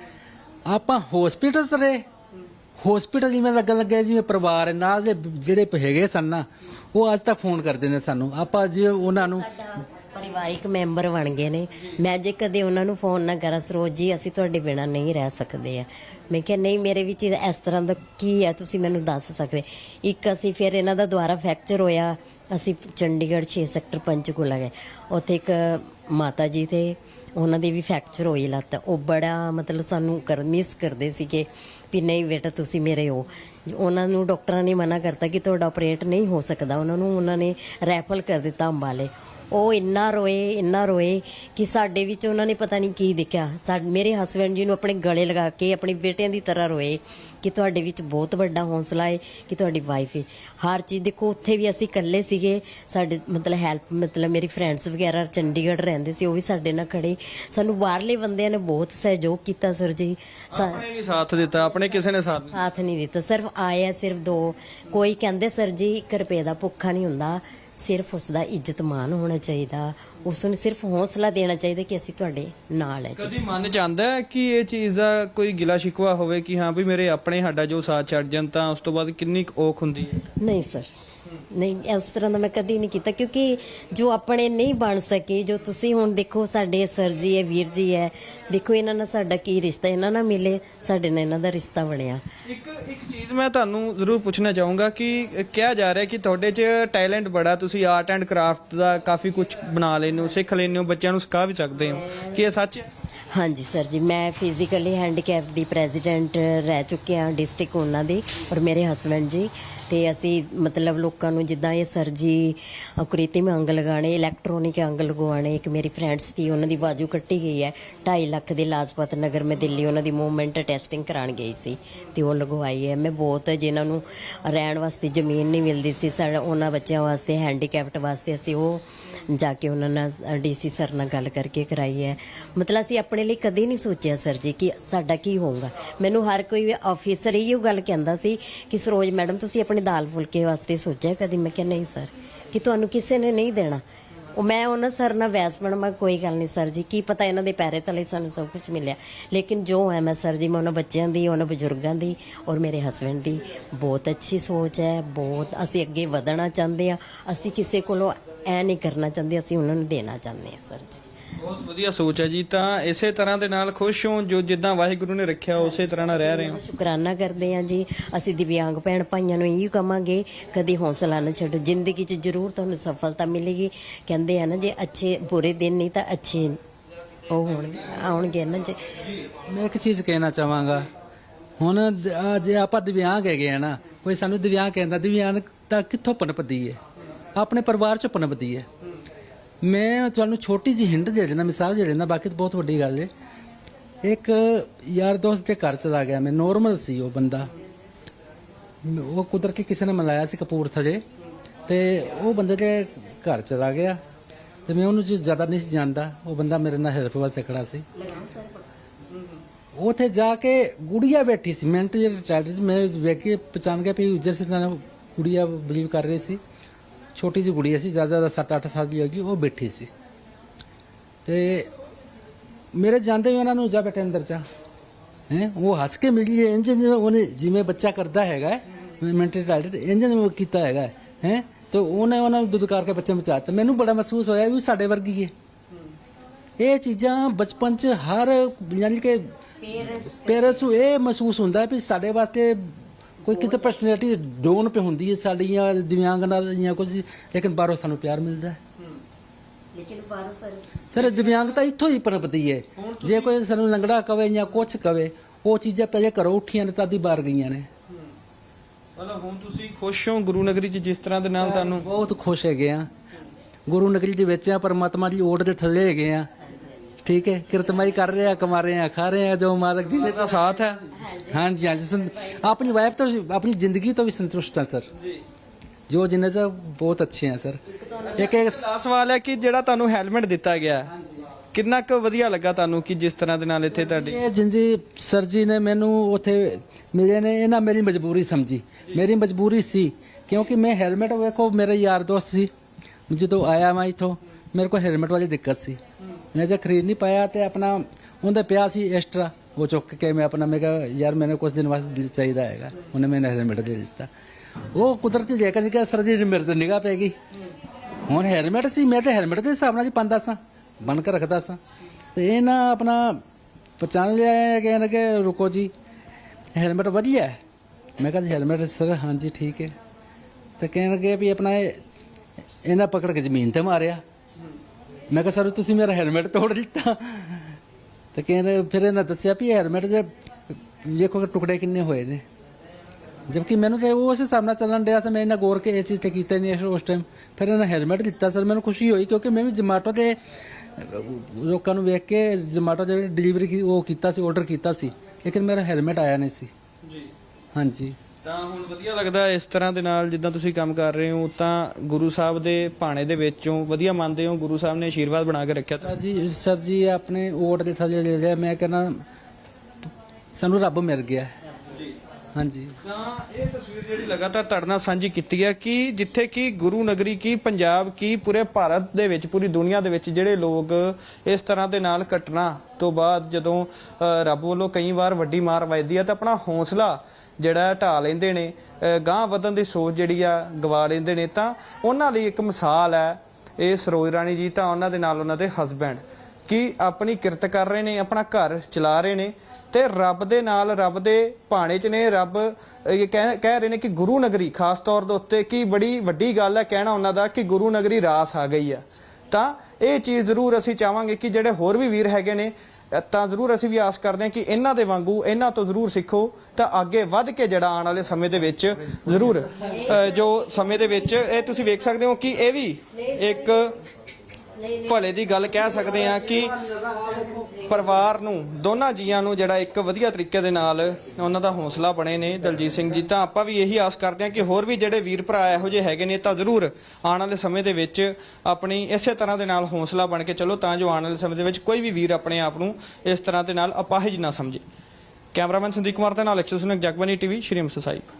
S2: ਆਪਾਂ ਹਸਪੀਟਲ 'ਚ ਰਹੇ। ਹਸਪੀਟਲ ਜਿਵੇਂ ਲੱਗਣ ਲੱਗਿਆ ਜਿਵੇਂ ਪਰਿਵਾਰ ਹੈ, ਨਾਲ ਦੇ ਜਿਹੜੇ ਹੈਗੇ ਸਨ ਨਾ ਉਹ ਅੱਜ ਤੱਕ ਫੋਨ ਕਰਦੇ ਨੇ ਸਾਨੂੰ। ਆਪਾਂ ਜੇ ਉਹਨਾਂ ਨੂੰ
S3: ਪਰਿਵਾਰਿਕ ਮੈਂਬਰ ਬਣ ਗਏ ਨੇ। ਮੈਂ ਜੇ ਕਦੇ ਉਹਨਾਂ ਨੂੰ ਫੋਨ ਨਾ ਕਰਾਂ, ਸਰੋਜ ਜੀ, ਅਸੀਂ ਤੁਹਾਡੇ ਬਿਨਾਂ ਨਹੀਂ ਰਹਿ ਸਕਦੇ ਆ। ਮੈਂ ਕਿਹਾ, ਨਹੀਂ, ਮੇਰੇ ਵਿੱਚ ਇਸ ਤਰ੍ਹਾਂ ਦਾ ਕੀ ਹੈ? ਤੁਸੀਂ ਮੈਨੂੰ ਦੱਸ ਸਕਦੇ ਇੱਕ ਅਸੀਂ ਫਿਰ ਇਹਨਾਂ ਦਾ ਦੁਆਰਾ ਫ੍ਰੈਕਚਰ ਹੋਇਆ। ਅਸੀਂ ਚੰਡੀਗੜ੍ਹ 6 ਸੈਕਟਰ ਪੰਚਕੂਲਾ ਗਏ। ਉੱਥੇ ਇੱਕ ਮਾਤਾ ਜੀ ਤੇ ਉਹਨਾਂ ਦੀ ਵੀ ਫ੍ਰੈਕਚਰ ਹੋਈ ਲੱਤ। ਉਹ ਬੜਾ ਮਤਲਬ ਸਾਨੂੰ ਕਰ ਮਿਸ ਕਰਦੇ ਸੀਗੇ ਵੀ ਨਹੀਂ ਬੇਟਾ, ਤੁਸੀਂ ਮੇਰੇ ਹੋ। ਉਹਨਾਂ ਨੂੰ ਡਾਕਟਰਾਂ ਨੇ ਮਨਾ ਕਰਤਾ ਕਿ ਤੁਹਾਡਾ ਆਪਰੇਟ ਨਹੀਂ ਹੋ ਸਕਦਾ। ਉਹਨਾਂ ਨੂੰ, ਉਹਨਾਂ ਨੇ ਰੈਫਲ ਕਰ ਦਿੱਤਾ ਅੰਬਾਲੇ। ਉਹ ਇੰਨਾ ਰੋਏ ਇੰਨਾ ਰੋਏ ਕਿ ਸਾਡੇ ਵਿੱਚ ਉਹਨਾਂ ਨੇ ਪਤਾ ਨਹੀਂ ਕੀ ਦੇਖਿਆ। ਮੇਰੇ ਹਸਬੰਡ ਜੀ ਨੂੰ ਆਪਣੇ ਗਲੇ ਲਗਾ ਕੇ ਆਪਣੇ ਬੇਟਿਆਂ ਦੀ ਤਰ੍ਹਾਂ ਰੋਏ ਕਿ ਤੁਹਾਡੇ ਵਿੱਚ ਬਹੁਤ ਵੱਡਾ ਹੌਸਲਾ ਹੈ ਕਿ ਤੁਹਾਡੀ ਵਾਈਫ ਹੈ ਹਰ ਚੀਜ਼ ਦੇਖੋ ਉੱਥੇ ਵੀ ਅਸੀਂ ਇਕੱਲੇ ਸੀਗੇ। ਸਾਡੇ ਮਤਲਬ ਹੈਲਪ ਮਤਲਬ ਮੇਰੀ ਫਰੈਂਡਸ ਵਗੈਰਾ ਚੰਡੀਗੜ੍ਹ ਰਹਿੰਦੇ ਸੀ ਉਹ ਵੀ ਸਾਡੇ ਨਾਲ ਖੜੇ। ਸਾਨੂੰ ਬਾਹਰਲੇ ਬੰਦਿਆਂ ਨੇ ਬਹੁਤ ਸਹਿਯੋਗ ਕੀਤਾ ਸਰ ਜੀ।
S4: ਆਪਣੇ ਵੀ ਸਾਥ ਦਿੱਤਾ ਆਪਣੇ ਕਿਸੇ ਨੇ ਸਾਥ ਨਹੀਂ
S3: ਸਾਥ ਨਹੀਂ ਦਿੱਤਾ ਸਿਰਫ ਆਇਆ ਸਿਰਫ ਦੋ। ਕੋਈ ਕਹਿੰਦੇ ਸਰ ਜੀ 1 ਰੁਪਏ ਦਾ ਭੁੱਖਾ ਨਹੀਂ ਹੁੰਦਾ। ਸਿਰਫ ਉਸ ਦਾ ਇੱਜ਼ਤ ਮਾਨ ਹੋਣਾ ਚਾਹੀਦਾ। ਉਸ ਨੂੰ ਸਿਰਫ ਹੌਸਲਾ ਦੇਣਾ ਚਾਹੀਦਾ ਕਿ ਅਸੀਂ ਤੁਹਾਡੇ ਨਾਲ ਹੈ ਜੀ।
S4: ਕਦੀ ਮਨ ਚ ਆਉਂਦਾ ਹੈ ਕਿ ਇਹ ਚੀਜ਼ ਦਾ ਕੋਈ ਗਿਲਾ ਸ਼ਿਕਵਾ ਹੋਵੇ ਕਿ ਹਾਂ ਵੀ ਮੇਰੇ ਆਪਣੇ ਸਾਡਾ ਜੋ ਸਾਥ ਛੱਡ ਜਾਣ ਤਾਂ ਉਸ ਤੋਂ ਬਾਅਦ ਕਿੰਨੀ ਕੁ ਔਖ ਹੁੰਦੀ ਹੈ?
S3: ਨਹੀਂ ਸਰ ਨਹੀਂ, ਇਸ ਤਰ੍ਹਾਂ ਦਾ ਮੈਂ ਕਦੀ ਨਹੀਂ ਕੀਤਾ, ਕਿਉਂਕਿ ਜੋ ਆਪਣੇ ਨਹੀਂ ਬਣ ਸਕੇ, ਜੋ ਤੁਸੀਂ ਹੁਣ ਦੇਖੋ ਸਾਡੇ ਸਰ ਜੀ ਹੈ, ਵੀਰ ਜੀ ਹੈ, ਦੇਖੋ ਇਹਨਾਂ ਨਾਲ ਸਾਡਾ ਕੀ ਰਿਸ਼ਤਾ, ਇਹਨਾਂ ਨਾਲ ਮਿਲੇ, ਸਾਡੇ ਨਾਲ ਇਹਨਾਂ ਦਾ ਰਿਸ਼ਤਾ ਬਣਿਆ।
S4: ਇੱਕ ਇੱਕ ਚੀਜ਼ ਮੈਂ ਤੁਹਾਨੂੰ ਜ਼ਰੂਰ ਪੁੱਛਣਾ ਚਾਹੂੰਗਾ ਕਿ ਕਿਹਾ ਜਾ ਰਿਹਾ ਕਿ ਤੁਹਾਡੇ 'ਚ ਟੈਲੈਂਟ ਬੜਾ, ਤੁਸੀਂ ਆਰਟ ਐਂਡ ਕਰਾਫਟ ਦਾ ਕਾਫੀ ਕੁਝ ਬਣਾ ਲੈਂਦੇ ਹੋ, ਸਿੱਖ ਲੈਂਦੇ ਹੋ, ਬੱਚਿਆਂ ਨੂੰ ਸਿਖਾ ਵੀ ਸਕਦੇ ਹੋ। ਕੀ ਇਹ ਸੱਚ ਹੈ?
S3: ਹਾਂਜੀ, ਸਰ ਜੀ, ਮੈਂ ਫਿਜ਼ੀਕਲੀ ਹੈਂਡੀਕੈਪ ਦੀ ਪ੍ਰੈਜ਼ੀਡੈਂਟ ਰਹਿ ਚੁੱਕਿਆ ਡਿਸਟ੍ਰਿਕਟ ਉਹਨਾਂ ਦੀ ਔਰ ਮੇਰੇ ਹਸਬੰਡ ਜੀ ਤੇ ਅਸੀਂ ਮਤਲਬ ਲੋਕਾਂ ਨੂੰ ਜਿੱਦਾਂ ਇਹ ਸਰ ਜੀ ਕ੍ਰਿਤਿਮ ਅੰਗ ਲਗਾਣੇ ਇਲੈਕਟ੍ਰੋਨਿਕ ਅੰਗ ਲਗਵਾਉਣੇ, ਇੱਕ ਮੇਰੀ ਫਰੈਂਡਸ ਦੀ ਉਹਨਾਂ ਦੀ ਬਾਜੂ ਕੱਟੀ ਗਈ ਹੈ 2.5 ਲੱਖ ਦੇ ਲਾਜਪਤ ਨਗਰ ਮੈਂ ਦਿੱਲੀ ਉਹਨਾਂ ਦੀ ਮੂਵਮੈਂਟ ਟੈਸਟਿੰਗ ਕਰਾਉਣ ਗਈ ਸੀ ਤੇ ਉਹ ਲਗਵਾਈ ਹੈ। ਮੈਂ ਬਹੁਤ ਜਿਨ੍ਹਾਂ ਨੂੰ ਰਹਿਣ ਵਾਸਤੇ ਜ਼ਮੀਨ ਨਹੀਂ ਮਿਲਦੀ ਸੀ, ਸਾਡਾ ਉਹਨਾਂ ਬੱਚਿਆਂ ਵਾਸਤੇ ਹੈਂਡੀਕੈਪਟ ਵਾਸਤੇ ਅਸੀਂ ਉਹ ਜਾ ਕੇ ਉਹਨਾਂ ਨਾਲ ਡੀਸੀ ਸਰ ਨਾਲ ਗੱਲ ਕਰਕੇ ਕਰਾਈ ਹੈ। ਮਤਲਬ ਅਸੀਂ ਆਪਣੇ ਲਈ ਕਦੇ ਨਹੀਂ ਸੋਚਿਆ ਸਰ ਜੀ ਕਿ ਸਾਡਾ ਕੀ ਹੋਊਗਾ। ਮੈਨੂੰ ਹਰ ਕੋਈ ਆਫੀਸਰ ਉਹ ਗੱਲ ਕਹਿੰਦਾ ਸੀ ਕਿ ਸਰੋਜ ਮੈਡਮ, ਤੁਸੀਂ ਆਪਣੇ ਦਾਲ ਫੁਲਕੇ ਵਾਸਤੇ ਸੋਚਿਆ ਕਦੀ? ਮੈਂ ਕਿਹਾ ਨਹੀਂ ਸਰ, ਕਿ ਤੁਹਾਨੂੰ ਕਿਸੇ ਨੇ ਨਹੀਂ ਦੇਣਾ। ਉਹ ਮੈਂ ਉਹਨਾਂ ਸਰ ਨਾਲ ਵੈਸ ਬਣਮਾ ਕੋਈ ਗੱਲ ਨਹੀਂ ਸਰ ਜੀ, ਕੀ ਪਤਾ ਇਹਨਾਂ ਦੇ ਪੈਰੇ ਤਲੇ ਸਾਨੂੰ ਸਭ ਕੁਝ ਮਿਲਿਆ। ਲੇਕਿਨ ਜੋ ਹੈ ਮੈਂ ਸਰ ਜੀ, ਮੈਂ ਉਹਨਾਂ ਬੱਚਿਆਂ ਦੀ, ਉਹਨਾਂ ਬਜ਼ੁਰਗਾਂ ਦੀ ਔਰ ਮੇਰੇ ਹਸਬੰਡ ਦੀ ਬਹੁਤ ਅੱਛੀ ਸੋਚ ਹੈ, ਬਹੁਤ ਅਸੀਂ ਅੱਗੇ ਵਧਣਾ ਚਾਹੁੰਦੇ ਆ ਅਸੀਂ ਕਿਸੇ ਕੋਲੋਂ ਐ ਨਹੀਂ ਕਰਨਾ ਚਾਹੁੰਦੇ ਅਸੀਂ ਉਹਨਾਂ ਨੂੰ ਦੇਣਾ ਚਾਹੁੰਦੇ ਆ ਸਰ ਜੀ।
S4: ਬਹੁਤ ਵਧੀਆ ਸੋਚ ਹੈ ਜੀ ਤਾਂ ਇਸੇ ਤਰ੍ਹਾਂ ਦੇ ਨਾਲ ਖੁਸ਼ ਹੋ ਜੋ ਜਿੱਦਾਂ ਵਾਹਿਗੁਰੂ ਨੇ ਰੱਖਿਆ ਉਸੇ ਤਰ੍ਹਾਂ ਨਾਲ ਰਹਿ ਰਹੇ ਹੋ।
S3: ਸ਼ੁਕਰਾਨਾ ਕਰਦੇ ਆ ਜੀ ਅਸੀਂ ਦਿਵਿਆਂਗ ਭੈਣ ਭਾਈਆਂ ਨੂੰ ਇਹੀ ਕਵਾਂਗੇ ਕਦੀ ਹੌਸਲਾ ਨਾ ਛੱਡੋ ਜ਼ਿੰਦਗੀ 'ਚ ਜ਼ਰੂਰ ਤੁਹਾਨੂੰ ਸਫਲਤਾ ਮਿਲੇਗੀ। ਕਹਿੰਦੇ ਆ ਨਾ ਜੇ ਅੱਛੇ ਬੁਰੇ ਦਿਨ ਨਹੀਂ ਤਾਂ ਅੱਛੇ ਉਹ ਹੋਣਗੇ ਆਉਣਗੇ ਨਾ ਜੇ।
S2: ਮੈਂ ਇੱਕ ਚੀਜ਼ ਕਹਿਣਾ ਚਾਹਾਂਗਾ। ਹੁਣ ਦ- ਆਹ ਜੇ ਆਪਾਂ ਦਿਵਿਆਂਗ ਹੈਗੇ ਆ ਨਾ ਕੋਈ ਸਾਨੂੰ ਦਿਵਿਆਂਗ ਕਹਿੰਦਾ ਦਿਵਿਆਂਗ ਤਾਂ ਕਿੱਥੋਂ ਪਨਪਦੀ ਹੈ? ਆਪਣੇ ਪਰਿਵਾਰ ਚ ਪਨਪਦੀ ਹੈ ਮੈਂ ਤੁਹਾਨੂੰ ਛੋਟੀ ਜਿਹੀ ਹਿੰਟ ਦੇ ਦੇਣਾ ਮਿਸਾਲ ਦੇ ਦੇਣਾ ਬਾਕੀ ਤਾਂ ਬਹੁਤ ਵੱਡੀ ਗੱਲ ਹੈ ਇੱਕ ਯਾਰ ਦੋਸਤ ਦੇ ਘਰ ਚਲਾ ਗਿਆ, ਮੈਂ ਨੋਰਮਲ ਸੀ ਉਹ ਬੰਦਾ। ਉਹ ਕੁਦਰਤੀ ਕਿਸੇ ਨੇ ਮਿਲਾਇਆ ਸੀ ਕਪੂਰਥਲੇ ਤੇ ਉਹ ਬੰਦੇ ਦੇ ਘਰ ਚਲਾ ਗਿਆ। ਤੇ ਮੈਂ ਉਹਨੂੰ ਜ਼ਿਆਦਾ ਨਹੀਂ ਸੀ ਜਾਣਦਾ, ਉਹ ਬੰਦਾ ਮੇਰੇ ਨਾਲ ਹੈਲਪ ਵਾਸਤੇ ਖੜਾ ਸੀ। ਉਥੇ ਜਾ ਕੇ ਗੁੜੀਆ ਬੈਠੀ ਸੀ ਮਿੰਟ ਜੇ ਰਿਟਾਇਰਡ ਮੈਂ ਵੇਖ ਕੇ ਪਛਾਣ ਗਿਆ ਵੀ ਜਿਸ ਨਾਲ ਗੁੜੀਆ ਬਲੀਵ ਕਰ ਰਹੀ ਸੀ। ਛੋਟੀ ਜਿਹੀ ਗੁੜੀਆ ਸੀ ਜ਼ਿਆਦਾ ਜ਼ਿਆਦਾ 7-8 ਸਾਲ ਦੀ ਹੋਗੀ ਉਹ ਬੈਠੀ ਸੀ। ਤੇ ਮੇਰੇ ਜਾਂਦੇ ਵੀ ਉਹਨਾਂ ਨੂੰ ਜਾ ਬੈਠੇ ਅੰਦਰ ਜਾ। ਹੈ? ਉਹ ਹੱਸ ਕੇ ਮਿਲੀ ਇੰਜ ਜਿਵੇਂ ਉਹਨੇ ਜਿਵੇਂ ਬੱਚਾ ਕਰਦਾ ਹੈਗਾ ਮਿੰਟ ਰਿਟਾਇਰਡ ਇੰਜ ਜਿਵੇਂ ਕੀਤਾ ਹੈਗਾ। ਹੈ? ਤੇ ਉਹਨੇ ਉਹਨਾਂ ਨੂੰ ਦੁਦਕਾਰ ਕੇ ਬੱਚੇ ਬਚਾਤਾ ਮੈਨੂੰ ਬੜਾ ਮਹਿਸੂਸ ਹੋਇਆ ਵੀ ਉਹ ਸਾਡੇ ਵਰਗੀ ਹੈ। ਇਹ ਚੀਜ਼ਾਂ ਬਚਪਨ ਚ ਹਰ ਯਾਨੀ ਕਿ ਪੇਰੈਂਟਸ ਨੂੰ ਇਹ ਮਹਿਸੂਸ ਹੁੰਦਾ ਵੀ ਸਾਡੇ ਵਾਸਤੇ ਕੋਈ ਕਿਤੇ ਪਰਸਨੈਲਿਟੀ ਡੋਨ ਪੇ ਹੁੰਦੀ ਹੈ ਸਾਡੀਆਂ ਦਿਵਿਆਂਗ ਨਾਲ ਜਾਂ ਕੁਝ ਲੇਕਿਨ ਬਾਹਰੋਂ ਸਾਨੂੰ ਪਿਆਰ ਮਿਲਦਾ ਹੈ।
S3: ਲੇਕਿਨ ਬਾਹਰੋਂ ਸਰ
S2: ਸਰ ਦਿਵਿਆਂਗਤਾ ਇੱਥੋਂ ਹੀ ਪਨਪਦੀ ਹੈ। ਜੇ ਕੋਈ ਸਾਨੂੰ ਲੰਗੜਾ ਕਵੇ ਜਾਂ ਕੁਛ ਕਵੇ ਉਹ ਚੀਜ਼ਾਂ ਪਹਿਲੇ ਘਰੋਂ ਉੱਠੀਆਂ ਨੇ ਤਦ ਹੀ ਬਾਹਰ ਗਈਆਂ ਨੇ।
S4: ਮਤਲਬ ਹੁਣ ਤੁਸੀਂ ਖੁਸ਼ ਹੋ ਗੁਰੂ ਨਗਰੀ ਚ ਜਿਸ ਤਰ੍ਹਾਂ ਦੇ ਨਾਲ ਤੁਹਾਨੂੰ?
S2: ਬਹੁਤ ਖੁਸ਼ ਹੈਗੇ ਆ। ਗੁਰੂ ਨਗਰੀ ਦੇ ਵਿੱਚ ਆ ਪਰਮਾਤਮਾ ਦੀ ਓਟ ਦੇ ਥੱਲੇ ਹੈਗੇ ਆ। ਠੀਕ ਹੈ ਕਿਰਤਮਾਈ ਕਰ ਰਹੇ ਆ ਕਮਾ ਰਹੇ ਆ ਖਾ ਰਹੇ ਆ ਜੋ ਮਾਲਕ ਜੀ ਨੇ
S4: ਦਾ ਸਾਥ ਹੈ।
S2: ਹਾਂਜੀ ਹਾਂਜੀ ਸੰ- ਆਪਣੀ ਵਾਈਫ ਤੋਂ ਆਪਣੀ ਜ਼ਿੰਦਗੀ ਤੋਂ ਵੀ ਸੰਤੁਸ਼ਟ ਹਾਂ ਸਰ। ਜੋ। ਜਿੰਨੇ ਚ ਬਹੁਤ ਅੱਛੇ ਆ ਸਰ। ਇੱਕ ਇੱਕ
S4: ਸਵਾਲ ਹੈ ਕਿ ਜਿਹੜਾ ਤੁਹਾਨੂੰ ਹੈਲਮਟ ਦਿੱਤਾ ਗਿਆ ਕਿੰਨਾ ਕੁ ਵਧੀਆ ਲੱਗਾ ਤੁਹਾਨੂੰ ਕਿ ਜਿਸ ਤਰ੍ਹਾਂ ਦੇ ਨਾਲ ਇੱਥੇ ਤੁਹਾਡੀ
S2: ਇਹ ਜਿੰਜੀ ਸਰ ਜੀ ਨੇ ਮੈਨੂੰ ਉਥੇ ਮਿਲੇ ਨੇ ਇਹਨਾਂ ਮੇਰੀ ਮਜਬੂਰੀ ਸਮਝੀ। ਮੇਰੀ ਮਜਬੂਰੀ ਸੀ ਕਿਉਂਕਿ ਮੈਂ ਹੈਲਮਟ ਵੇਖੋ ਮੇਰਾ ਯਾਰ ਦੋਸਤ ਸੀ। ਜਦੋਂ ਆਇਆ ਮੈਂ ਇਥੋਂ ਮੇਰੇ ਕੋਲ ਹੈਲਮਟ ਵਾਲੀ ਦਿੱਕਤ ਸੀ। ਮੈਂ ਜੇ ਖਰੀਦ ਨਹੀਂ ਪਾਇਆ ਤੇ ਆਪਣਾ ਉਹਦੇ ਪਿਆ ਸੀ ਐਕਸਟਰਾ ਉਹ ਚੁੱਕ ਕੇ ਮੈਂ ਆਪਣਾ, ਮੈਂ ਕਿਹਾ ਯਾਰ ਮੈਨੂੰ ਕੁਝ ਦਿਨ ਵਾਸਤੇ ਚਾਹੀਦਾ ਹੈਗਾ। ਉਹਨੇ ਮੈਨੂੰ ਹੈਲਮਟ ਦੇ ਦਿੱਤਾ। ਉਹ ਕੁਦਰਤੀ ਜੇ ਕੇ ਨਿਕਾ ਸਰ ਜੀ ਮੇਰੇ ਤੇ ਨਿਗਾਹ ਪੈ ਗਈ। ਹੁਣ ਹੈਲਮਟ ਸੀ, ਮੈਂ ਤੇ ਹੈਲਮਟ ਦੇ ਹਿਸਾਬ ਨਾਲ ਜੀ ਪਾਉਂਦਾ ਸਾਂ ਬਣ ਕੇ ਰੱਖਦਾ ਸਾਂ। ਤੇ ਇਹ ਨਾ ਆਪਣਾ ਪਛਾਣ ਲਿਆ ਕਿ ਕਿ ਰੁਕੋ ਜੀ ਹੈਲਮਟ ਵਧੀਆ ਹੈ। ਮੈਂ ਕਿਹਾ ਜੀ ਹੈਲਮਟ ਸਰ ਹਾਂਜੀ, ਠੀਕ ਹੈ। ਤੇ ਕਹਿਣ ਲੱਗੇ ਵੀ ਆਪਣਾ ਇਹ- ਇਹਨਾਂ ਪਕੜ ਕੇ ਜ਼ਮੀਨ ਤੇ ਮਾਰਿਆ। ਮੈਂ ਕਿਹਾ ਸਰ ਤੁਸੀਂ ਮੇਰਾ ਹੈਲਮਟ ਤੋੜ ਦਿੱਤਾ ਤੇ ਕਹਿੰਦੇ ਫਿਰ ਇਹਨਾਂ ਦੱਸਿਆ ਵੀ ਹੈਲਮਟ ਦੇ ਕਿ ਟੁਕੜੇ ਕਿੰਨੇ ਹੋਏ ਨੇ। ਜਦਕਿ ਮੈਨੂੰ ਤੇ ਉਸ ਹਿਸਾਬ ਨਾਲ ਚੱਲਣ ਡਿਆ ਸੀ ਮੈਂ ਇਹਨਾਂ ਗੌਰ ਕੇ ਇਹ ਚੀਜ਼ ਤੇ ਕੀਤਾ ਨਹੀਂ ਉਸ ਟਾਈਮ ਫਿਰ ਇਹਨਾਂ ਹੈਲਮਟ ਦਿੱਤਾ ਸਰ ਮੈਨੂੰ ਖੁਸ਼ੀ ਹੋਈ ਕਿਉਂਕਿ ਮੈਂ ਵੀ ਜਮਾਟੋ ਅਹ, ਲੋਕਾਂ ਨੂੰ ਵੇਖ ਕੇ ਜਮਾਟੋ ਦੇ ਡਿਲੀਵਰੀ ਉਹ ਕੀਤਾ ਸੀ ਆਰਡਰ ਕੀਤਾ ਸੀ। ਲੇਕਿਨ ਮੇਰਾ ਹੈਲਮਟ ਆਇਆ ਨਹੀਂ ਸੀ।
S4: ਜੀ।
S2: ਹਾਂਜੀ।
S4: ਤਾਂ ਹੁਣ ਵਧੀਆ ਲੱਗਦਾ ਇਸ ਤਰ੍ਹਾਂ ਦੇ ਨਾਲ ਜਿੱਦਾਂ ਤੁਸੀਂ ਕੰਮ ਕਰ ਰਹੇ ਹੋ ਤਾਂ ਗੁਰੂ ਸਾਹਿਬ ਦੇ ਭਾਣੇ ਦੇ ਵਿੱਚੋਂ ਵਧੀਆ ਮੰਨਦੇ ਹੋ? ਗੁਰੂ ਸਾਹਿਬ ਨੇ ਆਸ਼ੀਰਵਾਦ ਬਣਾ ਕੇ ਰੱਖਿਆ
S2: ਸਰ ਜੀ ਸਰ ਜੀ ਆਪਣੇ ਓਟ ਦੇ ਥੱਲੇ ਲੈ ਲਿਆ ਮੈਂ ਕਹਿੰਦਾ ਸਾਨੂੰ ਰੱਬ ਮਿਲ ਗਿਆ।
S4: ਜੀ।
S2: ਹਾਂਜੀ।
S4: ਤਾਂ ਇਹ ਤਸਵੀਰ ਜਿਹੜੀ ਲਗਾਤਾਰ ਨਾਲ ਸਾਂਝੀ ਕੀਤੀ ਹੈ ਕਿ ਜਿੱਥੇ ਕਿ ਗੁਰੂ ਨਗਰੀ ਕੀ ਪੰਜਾਬ ਕੀ ਪੂਰੇ ਭਾਰਤ ਦੇ ਵਿੱਚ ਪੂਰੀ ਦੁਨੀਆ ਦੇ ਵਿੱਚ ਜਿਹੜੇ ਲੋਕ ਇਸ ਤਰ੍ਹਾਂ ਦੇ ਨਾਲ ਘਟਨਾ ਤੋਂ ਬਾਅਦ ਜਦੋਂ ਅ, ਰੱਬ ਵੱਲੋਂ ਕਈ ਵਾਰ ਵੱਡੀ ਮਾਰ ਵੱਜਦੀ ਹੈ ਤਾਂ ਆਪਣਾ ਹੌਸਲਾ ਜਿਹੜਾ ਹੈ ਢਾ ਲੈਂਦੇ ਨੇ ਅ, ਗਾਂਹ ਵਧਣ ਦੀ ਸੋਚ ਜਿਹੜੀ ਆ ਗਵਾ ਲੈਂਦੇ ਨੇ ਤਾਂ ਉਹਨਾਂ ਲਈ ਇੱਕ ਮਿਸਾਲ ਹੈ ਇਹ ਸਰੋਜ ਰਾਣੀ ਜੀ ਤਾਂ ਉਹਨਾਂ ਦੇ ਨਾਲ ਉਹਨਾਂ ਦੇ ਹਸਬੈਂਡ ਕਿ ਆਪਣੀ ਕਿਰਤ ਕਰ ਰਹੇ ਨੇ ਆਪਣਾ ਘਰ ਚਲਾ ਰਹੇ ਨੇ ਤੇ ਰੱਬ ਦੇ ਨਾਲ ਰੱਬ ਦੇ ਭਾਣੇ 'ਚ ਨੇ ਰੱਬ ਇਹ ਕਹਿ ਕਹਿ ਰਹੇ ਨੇ ਕਿ ਗੁਰੂ ਨਗਰੀ ਖਾਸ ਤੌਰ ਦੇ ਉੱਤੇ ਕੀ ਬੜੀ ਵੱਡੀ ਗੱਲ ਹੈ ਕਹਿਣਾ ਉਹਨਾਂ ਦਾ ਕਿ ਗੁਰੂ ਨਗਰੀ ਰਾਸ ਆ ਗਈ ਆ। ਤਾਂ ਇਹ ਚੀਜ਼ ਜ਼ਰੂਰ ਅਸੀਂ ਚਾਹਾਂਗੇ ਕਿ ਜਿਹੜੇ ਹੋਰ ਵੀ ਵੀਰ ਹੈਗੇ ਨੇ ਤਾਂ ਜ਼ਰੂਰ ਅਸੀਂ ਵੀ ਆਸ ਕਰਦੇ ਹਾਂ ਕਿ ਇਹਨਾਂ ਦੇ ਵਾਂਗੂ, ਇਹਨਾਂ ਤੋਂ ਜ਼ਰੂਰ ਸਿੱਖੋ, ਤਾਂ ਅੱਗੇ ਵੱਧ ਕੇ ਜਿਹੜਾ ਆਉਣ ਵਾਲੇ ਸਮੇਂ ਦੇ ਵਿੱਚ ਜ਼ਰੂਰ ਜੋ ਸਮੇਂ ਦੇ ਵਿੱਚ, ਇਹ ਤੁਸੀਂ ਵੇਖ ਸਕਦੇ ਹੋ ਕਿ ਇਹ ਵੀ ਇੱਕ ਭਲੇ ਦੀ ਗੱਲ ਕਹਿ ਸਕਦੇ ਹਾਂ ਕਿ ਪਰਿਵਾਰ ਨੂੰ, ਦੋਨਾਂ ਜੀਆਂ ਨੂੰ ਜਿਹੜਾ ਇੱਕ ਵਧੀਆ ਤਰੀਕੇ ਦੇ ਨਾਲ ਉਹਨਾਂ ਦਾ ਹੌਸਲਾ ਬਣੇ ਨੇ ਦਲਜੀਤ ਸਿੰਘ ਜੀ, ਤਾਂ ਆਪਾਂ ਵੀ ਇਹੀ ਆਸ ਕਰਦੇ ਹਾਂ ਕਿ ਹੋਰ ਵੀ ਜਿਹੜੇ ਵੀਰ ਭਰਾ ਇਹੋ ਜਿਹੇ ਹੈਗੇ ਨੇ ਤਾਂ ਜ਼ਰੂਰ ਆਉਣ ਵਾਲੇ ਸਮੇਂ ਦੇ ਵਿੱਚ ਆਪਣੀ ਇਸੇ ਤਰ੍ਹਾਂ ਦੇ ਨਾਲ ਹੌਸਲਾ ਬਣ ਕੇ ਚੱਲੋ, ਤਾਂ ਜੋ ਆਉਣ ਵਾਲੇ ਸਮੇਂ ਦੇ ਵਿੱਚ ਕੋਈ ਵੀ ਵੀਰ ਆਪਣੇ ਆਪ ਨੂੰ ਇਸ ਤਰ੍ਹਾਂ ਦੇ ਨਾਲ ਅਪਾਹਿਜ ਨਾ ਸਮਝੇ। ਕੈਮਰਾਮੈਨ ਸੰਦੀਪ ਕੁਮਾਰ ਦੇ ਨਾਲ ਅਕਸ਼ਰ ਸੁਨਕ ਜਗਬਾਨੀ ਟੀਵੀ, ਸ਼੍ਰੀ ਅੰਮ੍ਰਿਤਸਰ ਸਾਹਿਬ।